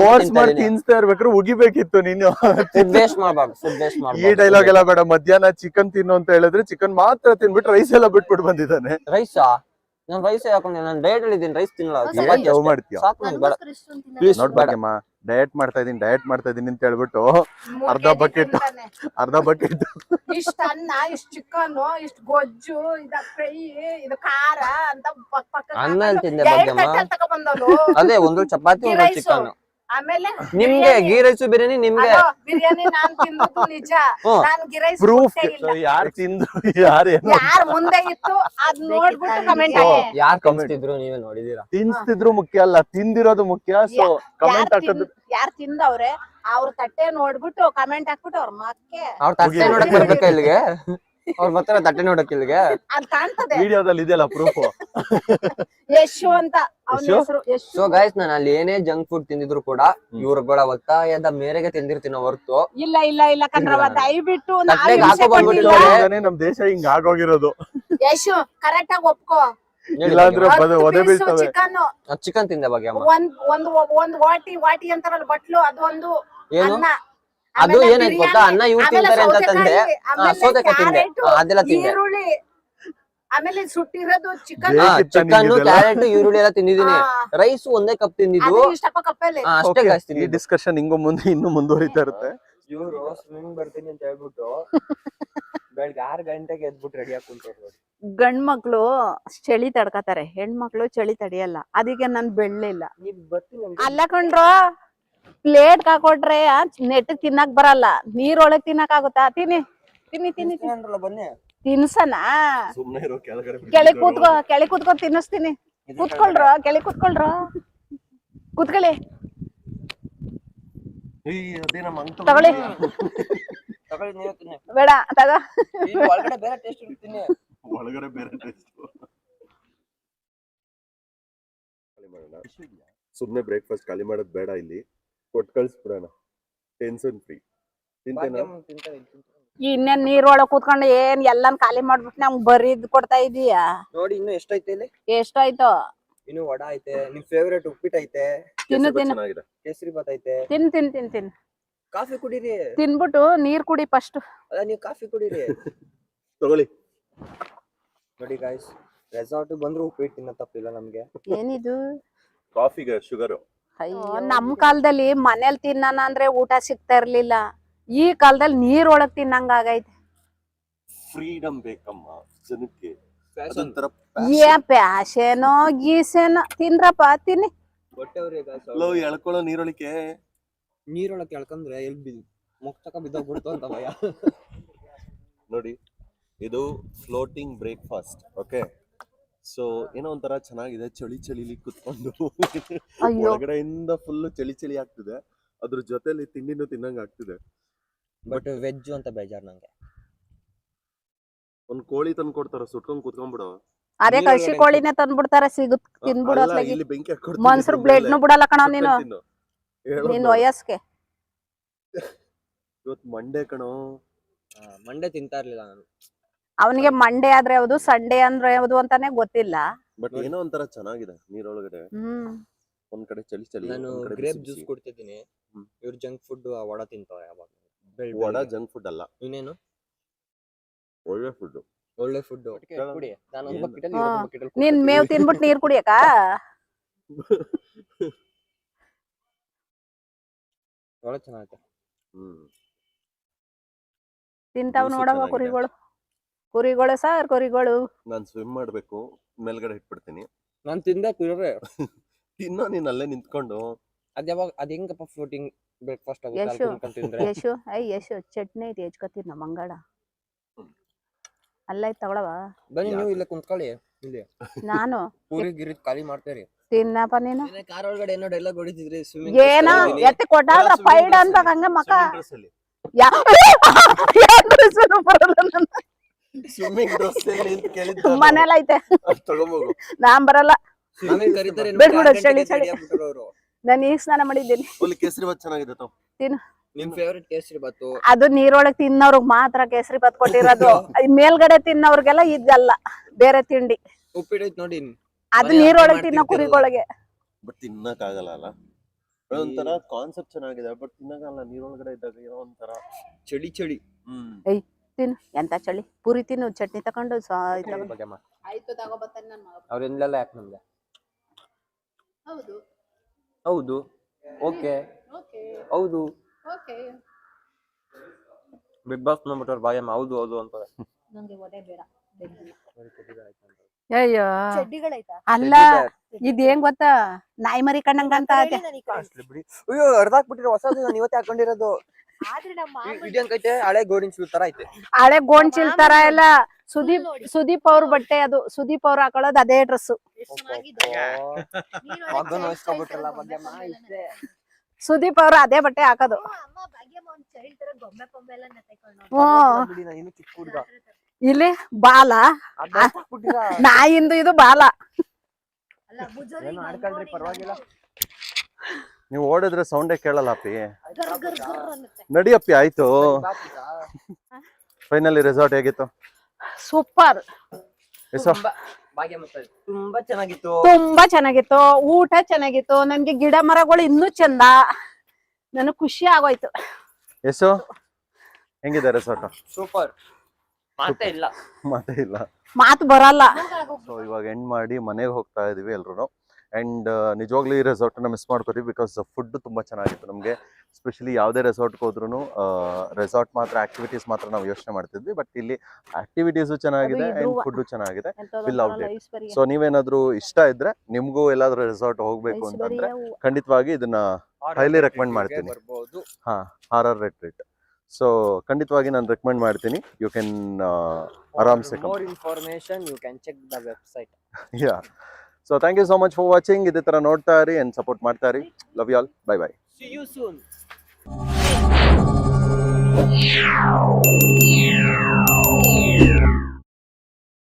ಫೋರ್ಸ್ ಮಾಡಿ ತಿನ್ಸ್ತಾ ಇರ್ಬೇಕಾದ್ರೆ ಉಗಿಬೇಕಿತ್ತು ನೀನು. ಫುಡ್ ವೇಸ್ಟ್ ಮಾಡ್ಬಾರ್ದು ಫುಡ್ ವೇಸ್ಟ್ ಈ ಡೈಲಾಗ್ ಎಲ್ಲ ಬೇಡ. ಮಧ್ಯಾಹ್ನ ಚಿಕನ್ ತಿನ್ನು ಅಂತ ಹೇಳಿದ್ರೆ ಚಿಕನ್ ಮಾತ್ರ ತಿನ್ಬಿಟ್ಟು ರೈಸ್ ಎಲ್ಲ ಬಿಟ್ಬಿಟ್ಟು ಬಂದಿದ್ದಾನೆ. ರೈಸಾ ನಾನ್ ರೈಸ್ ಹಾಕೊಂಡೆ ನಾನು ಡಯಟ್ ಅಲ್ಲಿ ಇದ್ದೀನಿ ರೈಸ್ ತಿನ್ನಲ್ಲ? ಚಪಾತಿ ಯಾವ. ಮಾಡ್ತೀಯ? ಸಾಕು ನಂಗೆ ಬೇಡ. ಭಾಗ್ಯಮ್ಮ ಡಯಟ್ ಮಾಡ್ತಾ ಇದೀನಿ ಡಯಟ್ ಮಾಡ್ತಾ ಇದೀನಿ ಅಂತ ಹೇಳ್ಬಿಟ್ಟು ಅರ್ಧ ಬಕೆಟ್ ಅರ್ಧ ಬಕೆಟ್ ಇಷ್ಟ ಅನ್ನ ಇಷ್ಟ ಚಿಕನ್ ಇಷ್ಟ ಗೊಜ್ಜು ಇದ ಫ್ರೈ ಇದು ಖಾರ ಅಂತ ಪಕ್ಕ ಪಕ್ಕ ಅನ್ನ ತಿಂದೆ ಬಗ್ಗೆ ಅದೇ ಒಂದು ಚಪಾತಿ ಒಂದು ಚಿಕನ್ ಆಮೇಲೆ ನಿಮ್ಗೆ ಗೀ ರೈಸು ಬಿರಿಯಾನಿ ನಿಮ್ಗೆ? ಅಲೋ, ಬಿರಿಯಾನಿ ನಾನ್ ತಿನ್ನೋದು ನಿಜ. ಹ್ಮ್. ನಾನ್ ಗಿರೈಸ್ ಪ್ರೂಫ್ ಇಲ್ಲ. ಯಾರು ತಿಂದ್ರು ಯಾರೇನು ಯಾರ್ ಮುಂದೆ ಇತ್ತು ಅದ್ ನೋಡ್ಬಿಟ್ಟು ಕಮೆಂಟ್ ಓ. ಹಾಕಿ. ಯಾರ್ ಕಮಿಸ್ತಿದ್ರು ನೀವೇ ನೋಡಿದೀರಾ? ತಿನ್ಸ್ತಿದ್ರು ಮುಖ್ಯ ಅಲ್ಲ ತಿಂದಿರೋದು ಮುಖ್ಯ. ಸೊ ಕಮೆಂಟ್ ಯಾರ್ ಹಾಕೋದು. ಯಾರು ತಿಂದವ್ರೆ ಅವ್ರ ತಟ್ಟೆ ನೋಡ್ಬಿಟ್ಟು ಕಮೆಂಟ್ ಹಾಕ್ಬಿಟ್ಟು ಅವ್ರ ಮಕ್ಕೆ ಅವ್ರ ತಟ್ಟೆ ಮುಗಿತು. ನೋಡಕ್ ಬರ್ಬೇಕಾ ಇಲ್ಲಿಗೆ? ಅವ್ರು ಬರ್ತಾರೆ ತಟ್ಟೆ ನೋಡಕ್ ಇಲ್ಲಿಗೆ? ಅದ್ ಕಾಣ್ತದೆ. ವಿಡಿಯೋದಲ್ಲಿ ಇದೆಯಲ್ಲ ಪ್ರೂಫ್ ಯಶು ಅಂತ ಅವನ ಯಶು? ಹೆಸರು ಯಶು. ಸೊ ಗೈಸ್ ನಾನು ಅಲ್ಲಿ ಏನೇ ಜಂಕ್ ಫುಡ್ ತಿಂದಿದ್ರು ಕೂಡ ಇವ್ರುಗಳ ಒತ್ತಾಯದ ಮೇರೆಗೆ ತಿಂದಿರ್ತೀನಿ ಹೊರತು. ಇಲ್ಲ ಇಲ್ಲ ಇಲ್ಲ ಕಣ್ರವ. ದಯವಿಟ್ಟು ತಟ್ಟೆಗೆ ಹಿಂಸೆ ಹಾಕೋ. ನಮ್ ದೇಶ ಹಿಂಗ್ ಆಗೋಗಿರೋದು. ಯಶು ಕರೆಕ್ಟ್ ಆಗಿ ಒಪ್ಕೋ. ಇಲ್ಲಾಂದ್ರೆ ಬದ ಒದೆ ಬೀಳ್ತವೆ. ಚಿಕನ್ ಚಿಕನ್ ತಿಂದೆ ಬಗ್ಗೆ ಅಮ್ಮ ಒಂದ್ ಒಂದ್ ಒಂದ್ ವಾಟಿ ವಾಟಿ ಅಂತಾರಲ್ಲ ಬಟ್ಲು ಅದೊಂದು ಒಂದು ಏನು? ಅನ್ನ. ಅದು ಏನಾಯ್ತು ಗೊತ್ತಾ? ಅನ್ನ ಇವ್ರು ತಿಂತಾರೆ ಅಂತ ತಂದೆ. ಸೌತೆಕಾಯಿ, ಹಾ, ತಿಂದೆ. ಅದೆಲ್ಲ ತಿಂದೆ. ಈರುಳ್ಳಿ ಆಮೇಲೆ ಸುಟ್ಟಿರೋದು ಚಿಕನ್ ಬೇಕಿತ್ತ ಚಿಕನ್ ನಿಂಗಿದೆಲ್ಲ? ಕ್ಯಾರೆಟ್ ಈರುಳ್ಳಿ ಎಲ್ಲ ತಿಂದಿದ್ದೀನಿ. ರೈಸ್ ಒಂದೇ ಕಪ್ ತಿಂದಿದ್ದು. ಇಷ್ಟಪ್ಪ ಕಪ್ಪಲ್ಲಿ. ಹಾ, ಅಷ್ಟೇ Okay, ಗಾಯ್ಸ್ ಈ ತಿಂದಿದ್ದು. ಡಿಸ್ಕಷನ್ ಹಿಂಗು ಮುಂದೆ ಇನ್ನು ಮುಂದುವರಿತಾ ಇರುತ್ತೆ. ಇವರು ಸ್ವಿಮ್ಮಿಂಗ್ ಬರ್ತೀನಿ ಅಂತ ಹೇಳ್ಬಿಟ್ಟು ಬೆಳಗ್ಗೆ ಆರ್ ಗಂಟೆಗೆ ಎದ್ಬಿಟ್ಟು ರೆಡಿ ಹಾಕೊಂಡ್ರು ಗಂಡ್ ಮಕ್ಳು ಚಳಿ ತಡ್ಕತಾರೆ. ಹೆಣ್ಮಕ್ಳು ಚಳಿ ತಡಿಯಲ್ಲ. ಅದಕ್ಕೆ ನಾನ್ ಬೆಳ್ಳಿಲ್ಲ. ನೀವ್ ಬರ್ತೀನಿ ಅಲ್ಲ ಕಣ್ರೋ ಪ್ಲೇಟ್ ಹಾಕೊಟ್ರೆ ನೆಟ್ ತಿನ್ನಕ್ ಬರಲ್ಲ. ನೀರೊಳಗ್ ತಿನ್ನಕ್ ಆಗುತ್ತಾ? ತಿನ್ನಿ ತಿನ್ನಿ ತಿನ್ನಿ ತಿನ್ಸನ? ಕೆಳಗ್ ಕೂತ್ಕೋ ಕೆಳಗ್ ಕೂತ್ಕೊ ತಿನ್ನಿಸ್ತೀನಿ ಕೂತ್ಕೊಳ್ರ ಕೆಳಗ್ ಕೂತ್ಕೊಳ್ರ. ಕೂತ್ಕೊಳ್ಳಿ. ತಗೊಳ್ಳಿ. ಬೇಡ ತಗ. ಒಳಗಡೆ ಬೇರೆ ಟೇಸ್ಟ್ ಸುಮ್ನೆ ಬ್ರೇಕ್ಫಾಸ್ಟ್ ಖಾಲಿ ಮಾಡೋದ್ ಬೇಡ ಇಲ್ಲಿ. ಕೊಟ್ಟು ಕಳ್ಸ್ಬಿಡೋಣ. Tension free ತಿಂತೇನಾ? ಇನ್ನೇನ್ ನೀರೊಳಗ್ ಕೂತ್ಕೊಂಡು ಏನ್ ಎಲ್ಲಾನ್ ಖಾಲಿ ಮಾಡ್ಬಿಟ್ಟು ನಮ್ಗ್ ಬರೀದ್ ಕೊಡ್ತಾ ಇದೀಯಾ? ನೋಡಿ ಇನ್ನು ಎಷ್ಟೈತೆ ಇಲ್ಲಿ? ಎಷ್ಟಾಯ್ತು? ಇನ್ನು ವಡ ಐತೆ ನಿಮ್ ಫೇವ್ರೇಟ್ ಉಪ್ಪಿಟ್ಟು ಐತೆ. ತಿನ್ನು ಕೇಸರಿ ತಿನ್ನು. ಚೆನ್ನಾಗಿದೆ. ಕೇಸರಿ ಬಾತ್ ಐತೆ. ತಿನ್ ತಿನ್ ತಿನ್ ತಿನ್. ಕಾಫಿ ಕುಡೀರಿ. ತಿನ್ಬಿಟ್ಟು ನೀರ್ ಕುಡಿ ಫಸ್ಟ್ ಅಲ್ಲ ನೀವು ಕಾಫಿ ಕುಡೀರಿ. ತಗೊಳ್ಳಿ. ನೋಡಿ ಗಾಯ್ಸ್ ರೆಸಾರ್ಟ್ ಬಂದ್ರು ಉಪ್ಪಿಟ್ಟು ತಿನ್ನೋ ತಪ್ಪಿಲ್ಲ ನಮ್ಗೆ. ಏನಿದು? ಕಾಫಿಗೆ ಶುಗರ್ ನಮ್ ಕಾಲದಲ್ಲಿ ಮನೇಲಿ ತಿನ್ನಣ ಅಂದ್ರೆ ಊಟ ಸಿಗ್ತಾ ಇರ್ಲಿಲ್ಲ. ಈ ಕಾಲದಲ್ಲಿ ನೀರೊಳಗ್ ತಿನ್ನಂಗ ಆಗೈತೆ. ಫ್ರೀಡಮ್ ಬೇಕಮ್ಮ ಜನಕ್ಕೆ. ಏ ಪ್ಯಾಶನೋ ಗೀಸೇನೋ ತಿನ್ರಪ್ಪ ತಿನ್ನಿ. ನೀರೊಳಕ್ಕೆ ಲವ್ ಎಳ್ಕೊಳ್ಳೋ ನೀರೊಳಿಕೆ ನೀರೊಳಕ್ಕೆ. ಎಳ್ಕಂದ್ರೆ ಎಲ್ ಬಿದ್ದು ಮುಕ್ತಕ ಬಿದ್ದೋಗ್ಬಿಡ್ತು ಅಂತ ಭಯ. ನೋಡಿ ಇದು ಫ್ಲೋಟಿಂಗ್ ಬ್ರೇಕ್ಫಾಸ್ಟ್ ಓಕೆ ಸೊ ಏನೋ ಒಂಥರ ಚೆನ್ನಾಗಿದೆ ಚಳಿ ಚಳಿಲಿ ಕುತ್ಕೊಂಡು ಹೊರಗಡೆಯಿಂದ ಒಳಗಡೆಯಿಂದ ಫುಲ್ ಚಳಿ ಚಳಿ ಆಗ್ತಿದೆ. ಅದ್ರ ಜೊತೆಲಿ ತಿಂಡಿನೂ ತಿನ್ನಂಗ ಆಗ್ತಿದೆ. ಬಟ್ ವೆಜ್ ಅಂತ ಬೇಜಾರ್ ನಂಗೆ. ಒಂದ್ ಕೋಳಿ ತಂದು ಕೊಡ್ತಾರ ಸುಟ್ಕೊಂಡ್ ಕುತ್ಕೊಂಡ್ಬಿಡು ಅದೇ ಕಳಿಸಿ ಕೋಳಿನೇ ತಂದ್ಬಿಡ್ತಾರ ಸಿಗುತ್ ತಿನ್ಬಿಡು ಇಲ್ಲಿ ಬೆಂಕಿ ಮನ್ಸರು ಬ್ಲೇಡ್ ನು ಬಿಡಲ್ಲ ಕಣ ನೀನು. ನಿನ್ ವಯಸ್ಗೆ ಇವತ್ ಮಂಡೆ ಕಣೋ. ಮಂಡೆ ತಿಂತಾ ಇರ್ಲಿಲ್ಲ ನಾನು. ಅವನಿಗೆ ಮಂಡೇ ಆದ್ರೆ ಯಾವ್ದು ಸಂಡೇ ಅಂದ್ರೆ ಯಾವ್ದು ಅಂತಾನೆ ಗೊತ್ತಿಲ್ಲ. ಬಟ್ ಏನೋ ಒಂಥರ ಚೆನ್ನಾಗಿದೆ ನೀರೊಳಗಡೆ. ಹ್ಮ್. ಒಂದ್ ಕಡೆ ಚಳಿ ಚಳಿ ನಾನು ಒಂದ್ ಕಡೆ ಗ್ರೇಪ್ ಬಿಸಿ ಜ್ಯೂಸ್ ಬಿಸಿ. ಕುಡ್ತಿದ್ದೀನಿ. ಹ್ಮ್. ಇವ್ರು ಜಂಕ್ ಫುಡ್ ವಡ ತಿಂತಾವ ಯಾವಾಗ ಬೆಳ್ ವಡ ಬೆಳಗ್ಗೆ. ಜಂಕ್ ಫುಡ್ ಅಲ್ಲ. ಇನ್ನೇನು? ಒಳ್ಳೆ ಫುಡ್ ಒಳ್ಳೆ ಫುಡ್ ಕುಡಿ. ಏನು? bucket ಅಲ್ಲಿ ಹಾ. ಇವ್ರು ಅಲ್ಲಿ ನೀನ್ ಮೇವ್ ತಿನ್ಬಿಟ್ಟು ನೀರ್ ಕುಡಿಯಕ ಒಳ್ಳೆ ಚೆನ್ನಾಗೈತೆ. ಹ್ಮ್. ತಿಂತಾವ್ ಜ್ಯೂಸು ನೋಡವ ಚೆನ್ನಾಗಿದೆ. ಕುರಿಗಳು. ಕುರಿಗಳು ಸಾರ್ ಕುರಿಗಳು. ನಾನ್ ಸ್ವಿಮ್ ಮಾಡ್ಬೇಕು ಮೇಲ್ಗಡೆ ಇಟ್ಬಿಡ್ತೀನಿ. ನಾನ್ ತಿಂದ ಕುರಿ ತಿನ್ನೋ ನೀನ್ ಅಲ್ಲೇ ನಿಂತ್ಕೊಂಡು. ಅದ್ ಯಾವಾಗ ಅದ್ ಹೆಂಗಪ್ಪ ಫ್ಲೋಟಿಂಗ್ ಬ್ರೇಕ್ಫಾಸ್ಟ್ ಆಗುತ್ತೆ ಯಶು. ತಿಂದ್ರೆ? ಯಶು ಐ ಯಶು ಚಟ್ನಿ ಐತಿ ಹೆಚ್ಕೊತೀನಿ ನಮ್ಮ ಅಂಗಡ. ಅಲ್ಲ ಐತ್ ತಗೊಳವ. ಬನ್ನಿ ನೀವು ಇಲ್ಲೇ ಕುಂತ್ಕೊಳ್ಳಿ ಇಲ್ಲಿ. ನಾನು? ಪೂರಿ ಗಿರಿ ಖಾಲಿ ಮಾಡ್ತೀರಿ ತಿನ್ನಪ್ಪ ನೀನು? ಕಾರ್ ಒಳಗಡೆ ಏನೋ ಡೈಲಾಗ್ ಹೊಡಿತಿದ್ರಿ ಸ್ವಿಮ್ಮಿಂಗ್ ಏನೋ ಎತ್ತಿ ಕೊಟ್ಟಾದ್ರ ಪೈಡ್ dress ಹಂಗ ಹಂಗ ಯಾರು ಡ್ರೆಸ್ ಅಲ್ಲಿ. ಸ್ವಿಮ್ಮಿಂಗ್ ಡ್ರೆಸ್ ಅಲ್ಲಿ ಅಂತ ಕೇಳಿದ್ದು ಮನೇಲ ಐತೆ ತಗೊಂಬೋಗು ನಾನ್ ಬರಲ್ಲ ನನಗೆ ಕರೀತಾರೆ ಬೇಡ ಬಿಡು, ಚಳಿ, ಚಳಿ. ನಾನು ಈಗ ಸ್ನಾನ ಮಾಡಿದ್ದೀನಿ ಫುಲ್ ಕೇಸರಿ ಬಾತ್ ಚೆನ್ನಾಗಿದೆ ತಾವ್ ನಿಮ್ ಫೇವರೇಟ್ ಕೇಸರಿ ಬಾತು ಅದು ನೀರೊಳಗ್ ತಿನ್ನೋರ್ಗ್ ಮಾತ್ರ ಕೇಸರಿ ಬಾತ್ ಕೊಟ್ಟಿರೋದು ಮೇಲ್ಗಡೆ ತಿನ್ನೋರ್ಗೆಲ್ಲ ಇದಲ್ಲ ಬೇರೆ ತಿಂಡಿ ಉಪ್ಪಿಟ್ಟು ನೋಡಿ ಅದು ನೀರೊಳಗೆ ತಿನ್ನೋ. ಕುರಿಗಳಿಗೆ ಬಟ್ ತಿನ್ನಕ್ ಆಗಲ್ಲ ಅಲ್ಲ ಒಂಥರ ಕಾನ್ಸೆಪ್ಟ್ ಚೆನ್ನಾಗಿದೆ ಬಟ್ ತಿನ್ನಕ್ಕಾಗಲ್ಲ ನೀರೊಳಗಡೆ ಇದ್ದಾಗ ಏನೋ ಒಂಥರ ಚಳಿ ಚಳಿ ಹ್ಮ್ ತಿನ್ನು. ಎಂತ ಚಳಿ? ಪುರಿ ತಿನ್ನು ಚಟ್ನಿ ತಕೊಂಡು ಸ್ವ- ಇದ್ ತಗೋ. ಬಗೆಮ್ಮ ಆಯ್ತು ತಗೋಬರ್ತಾನೆ ನನ್ ಮಗ. ಅವ್ರ ಯಾಕೆ ನಮ್ಗೆ? ಹೌದು. ಹೌದು. ಓಕೆ. ಹೌದು. ಬಿಗ್ ಬಾಸ್ ನೋಡ್ಬಿಟ್ಟವ್ರು ಬಾಯಮ್ಮ ಹೌದು ಹೌದು ಅಂತ ನಂಗೆ ಒಡೆ ಬೇಡ. ಅಯ್ಯೋ. ಚಡ್ಡಿಗಳೈತಾ? ಅಲ್ಲ ಇದ್ ಏನ್ ಗೊತ್ತಾ? ನಾಯಿ ಮರಿ ಕಂಡಂಗ ಅಂತ ಅಯ್ಯೋ ಅರ್ಧಾಕ್ಬಿಟ್ಟಿರೋ ಹೊಸದು ನಾನು ಇವತ್ತೇ ಹಾಕೊಂಡಿರೋದು. ಆದ್ರೆ ನಮ್ಮ ಹಳೆ ಗೋಡಿನ ತರ ಐತೆ. ಹಳೆ ಗೋಣ್ಚಿಲ್ ತರ ಎಲ್ಲ ಸುದೀಪ್ ಸುದೀಪ್ ಅವ್ರ ಬಟ್ಟೆ ಅದು ಸುದೀಪ್ ಅವ್ರು ಹಾಕೊಳ್ಳೋದು ಅದೇ ಡ್ರೆಸ್ ಮಗನ್ ವಹಿಸ್ಕೊಂಡ್ಬಿಟ್ರಲ್ಲ ಇಷ್ಟೇ. ಸುದೀಪ್ ಅವ್ರು ಅದೇ ಬಟ್ಟೆ ಹಾಕೋದು. ಇಲ್ಲಿ ಬಾಲ. ನಾಯಿಂದು ಇದು ಬಾಲ. ಪರವಾಗಿಲ್ಲ. ನೀವು ಓಡಿದ್ರೆ ಸೌಂಡೇ ಕೇಳಲ್ಲ ಅಪ್ಪಿ. ಗರ್ ಗರ್ ಗರ್ ಅನ್ನುತ್ತೆ. ನಡಿ ಅಪ್ಪಿ ಆಯ್ತು. ಫೈನಲಿ ರೆಸಾರ್ಟ್ ಹೇಗಿತ್ತು? ಸೂಪರ್. ತುಂಬಾ. ತುಂಬಾ ಚೆನ್ನಾಗಿತ್ತು. ತುಂಬಾ ಚೆನ್ನಾಗಿತ್ತು. ಊಟ ಚೆನ್ನಾಗಿತ್ತು. ನನ್ಗೆ ಗಿಡ ಮರಗಳು ಇನ್ನೂ ಚಂದ. ನನಗ್ ಖುಷಿ ಆಗೋಯ್ತು. ಎಸ್. ಹೆಂಗಿದೆ ರೆಸಾರ್ಟ್ ಸೂಪರ್. ಮಾತೇ ಇಲ್ಲ. ಮಾತೇ ಇಲ್ಲ. ಮಾತು ಬರಲ್ಲ. ಸೊ ಇವಾಗ ಎಂಡ್ ಮಾಡಿ ಮನೆಗೆ ಹೋಗ್ತಾ ಇದೀವಿ ಎಲ್ರು ಅಂಡ್ ನಿಜವಾಗ್ಲೂ ಈ ರೆಸಾರ್ಟ್ನ ಮಿಸ್ ಮಾಡ್ಕೋತೀವಿ ಬಿಕಾಸ್ ಫುಡ್ ತುಂಬಾ ಚೆನ್ನಾಗಿತ್ತು ನಮಗೆ. ಸ್ಪೆಷಲಿ ಯಾವುದೇ ರೆಸಾರ್ಟ್ಗೆ ಹೋದ್ರೂ ರೆಸಾರ್ಟ್ ಮಾತ್ರ ಆಕ್ಟಿವಿಟೀಸ್ ಮಾತ್ರ ನಾವು ಯೋಚನೆ ಮಾಡ್ತಿದ್ವಿ. ಬಟ್ ಇಲ್ಲಿ ಆ್ಯಕ್ಟಿವಿಟೀಸು ಚೆನ್ನಾಗಿದೆ ಆ್ಯಂಡ್ ಫುಡ್ ಚೆನ್ನಾಗಿದೆ. Will out. ಸೊ ನೀವೇನಾದ್ರೂ ಇಷ್ಟ ಇದ್ರೆ ನಿಮ್ಗೂ ಎಲ್ಲಾದ್ರೂ ರೆಸಾರ್ಟ್ ಹೋಗ್ಬೇಕು ಅಂತಂದ್ರೆ ಖಂಡಿತವಾಗಿ ಇದನ್ನ ಹೈಲಿ ರೆಕಮೆಂಡ್ ಮಾಡ್ತೀನಿ. ಹಾಂ R R retreat so ಖಂಡಿತವಾಗಿ ನಾನು ರೆಕಮೆಂಡ್ ಮಾಡ್ತೀನಿ. ಯು ಕ್ಯಾನ್ ಆರಾಮ್ಸೆ more information you can check the website yeah So thank you so much for watching. Iditara Nortari and support Martari. Love you all. Bye bye. See you soon.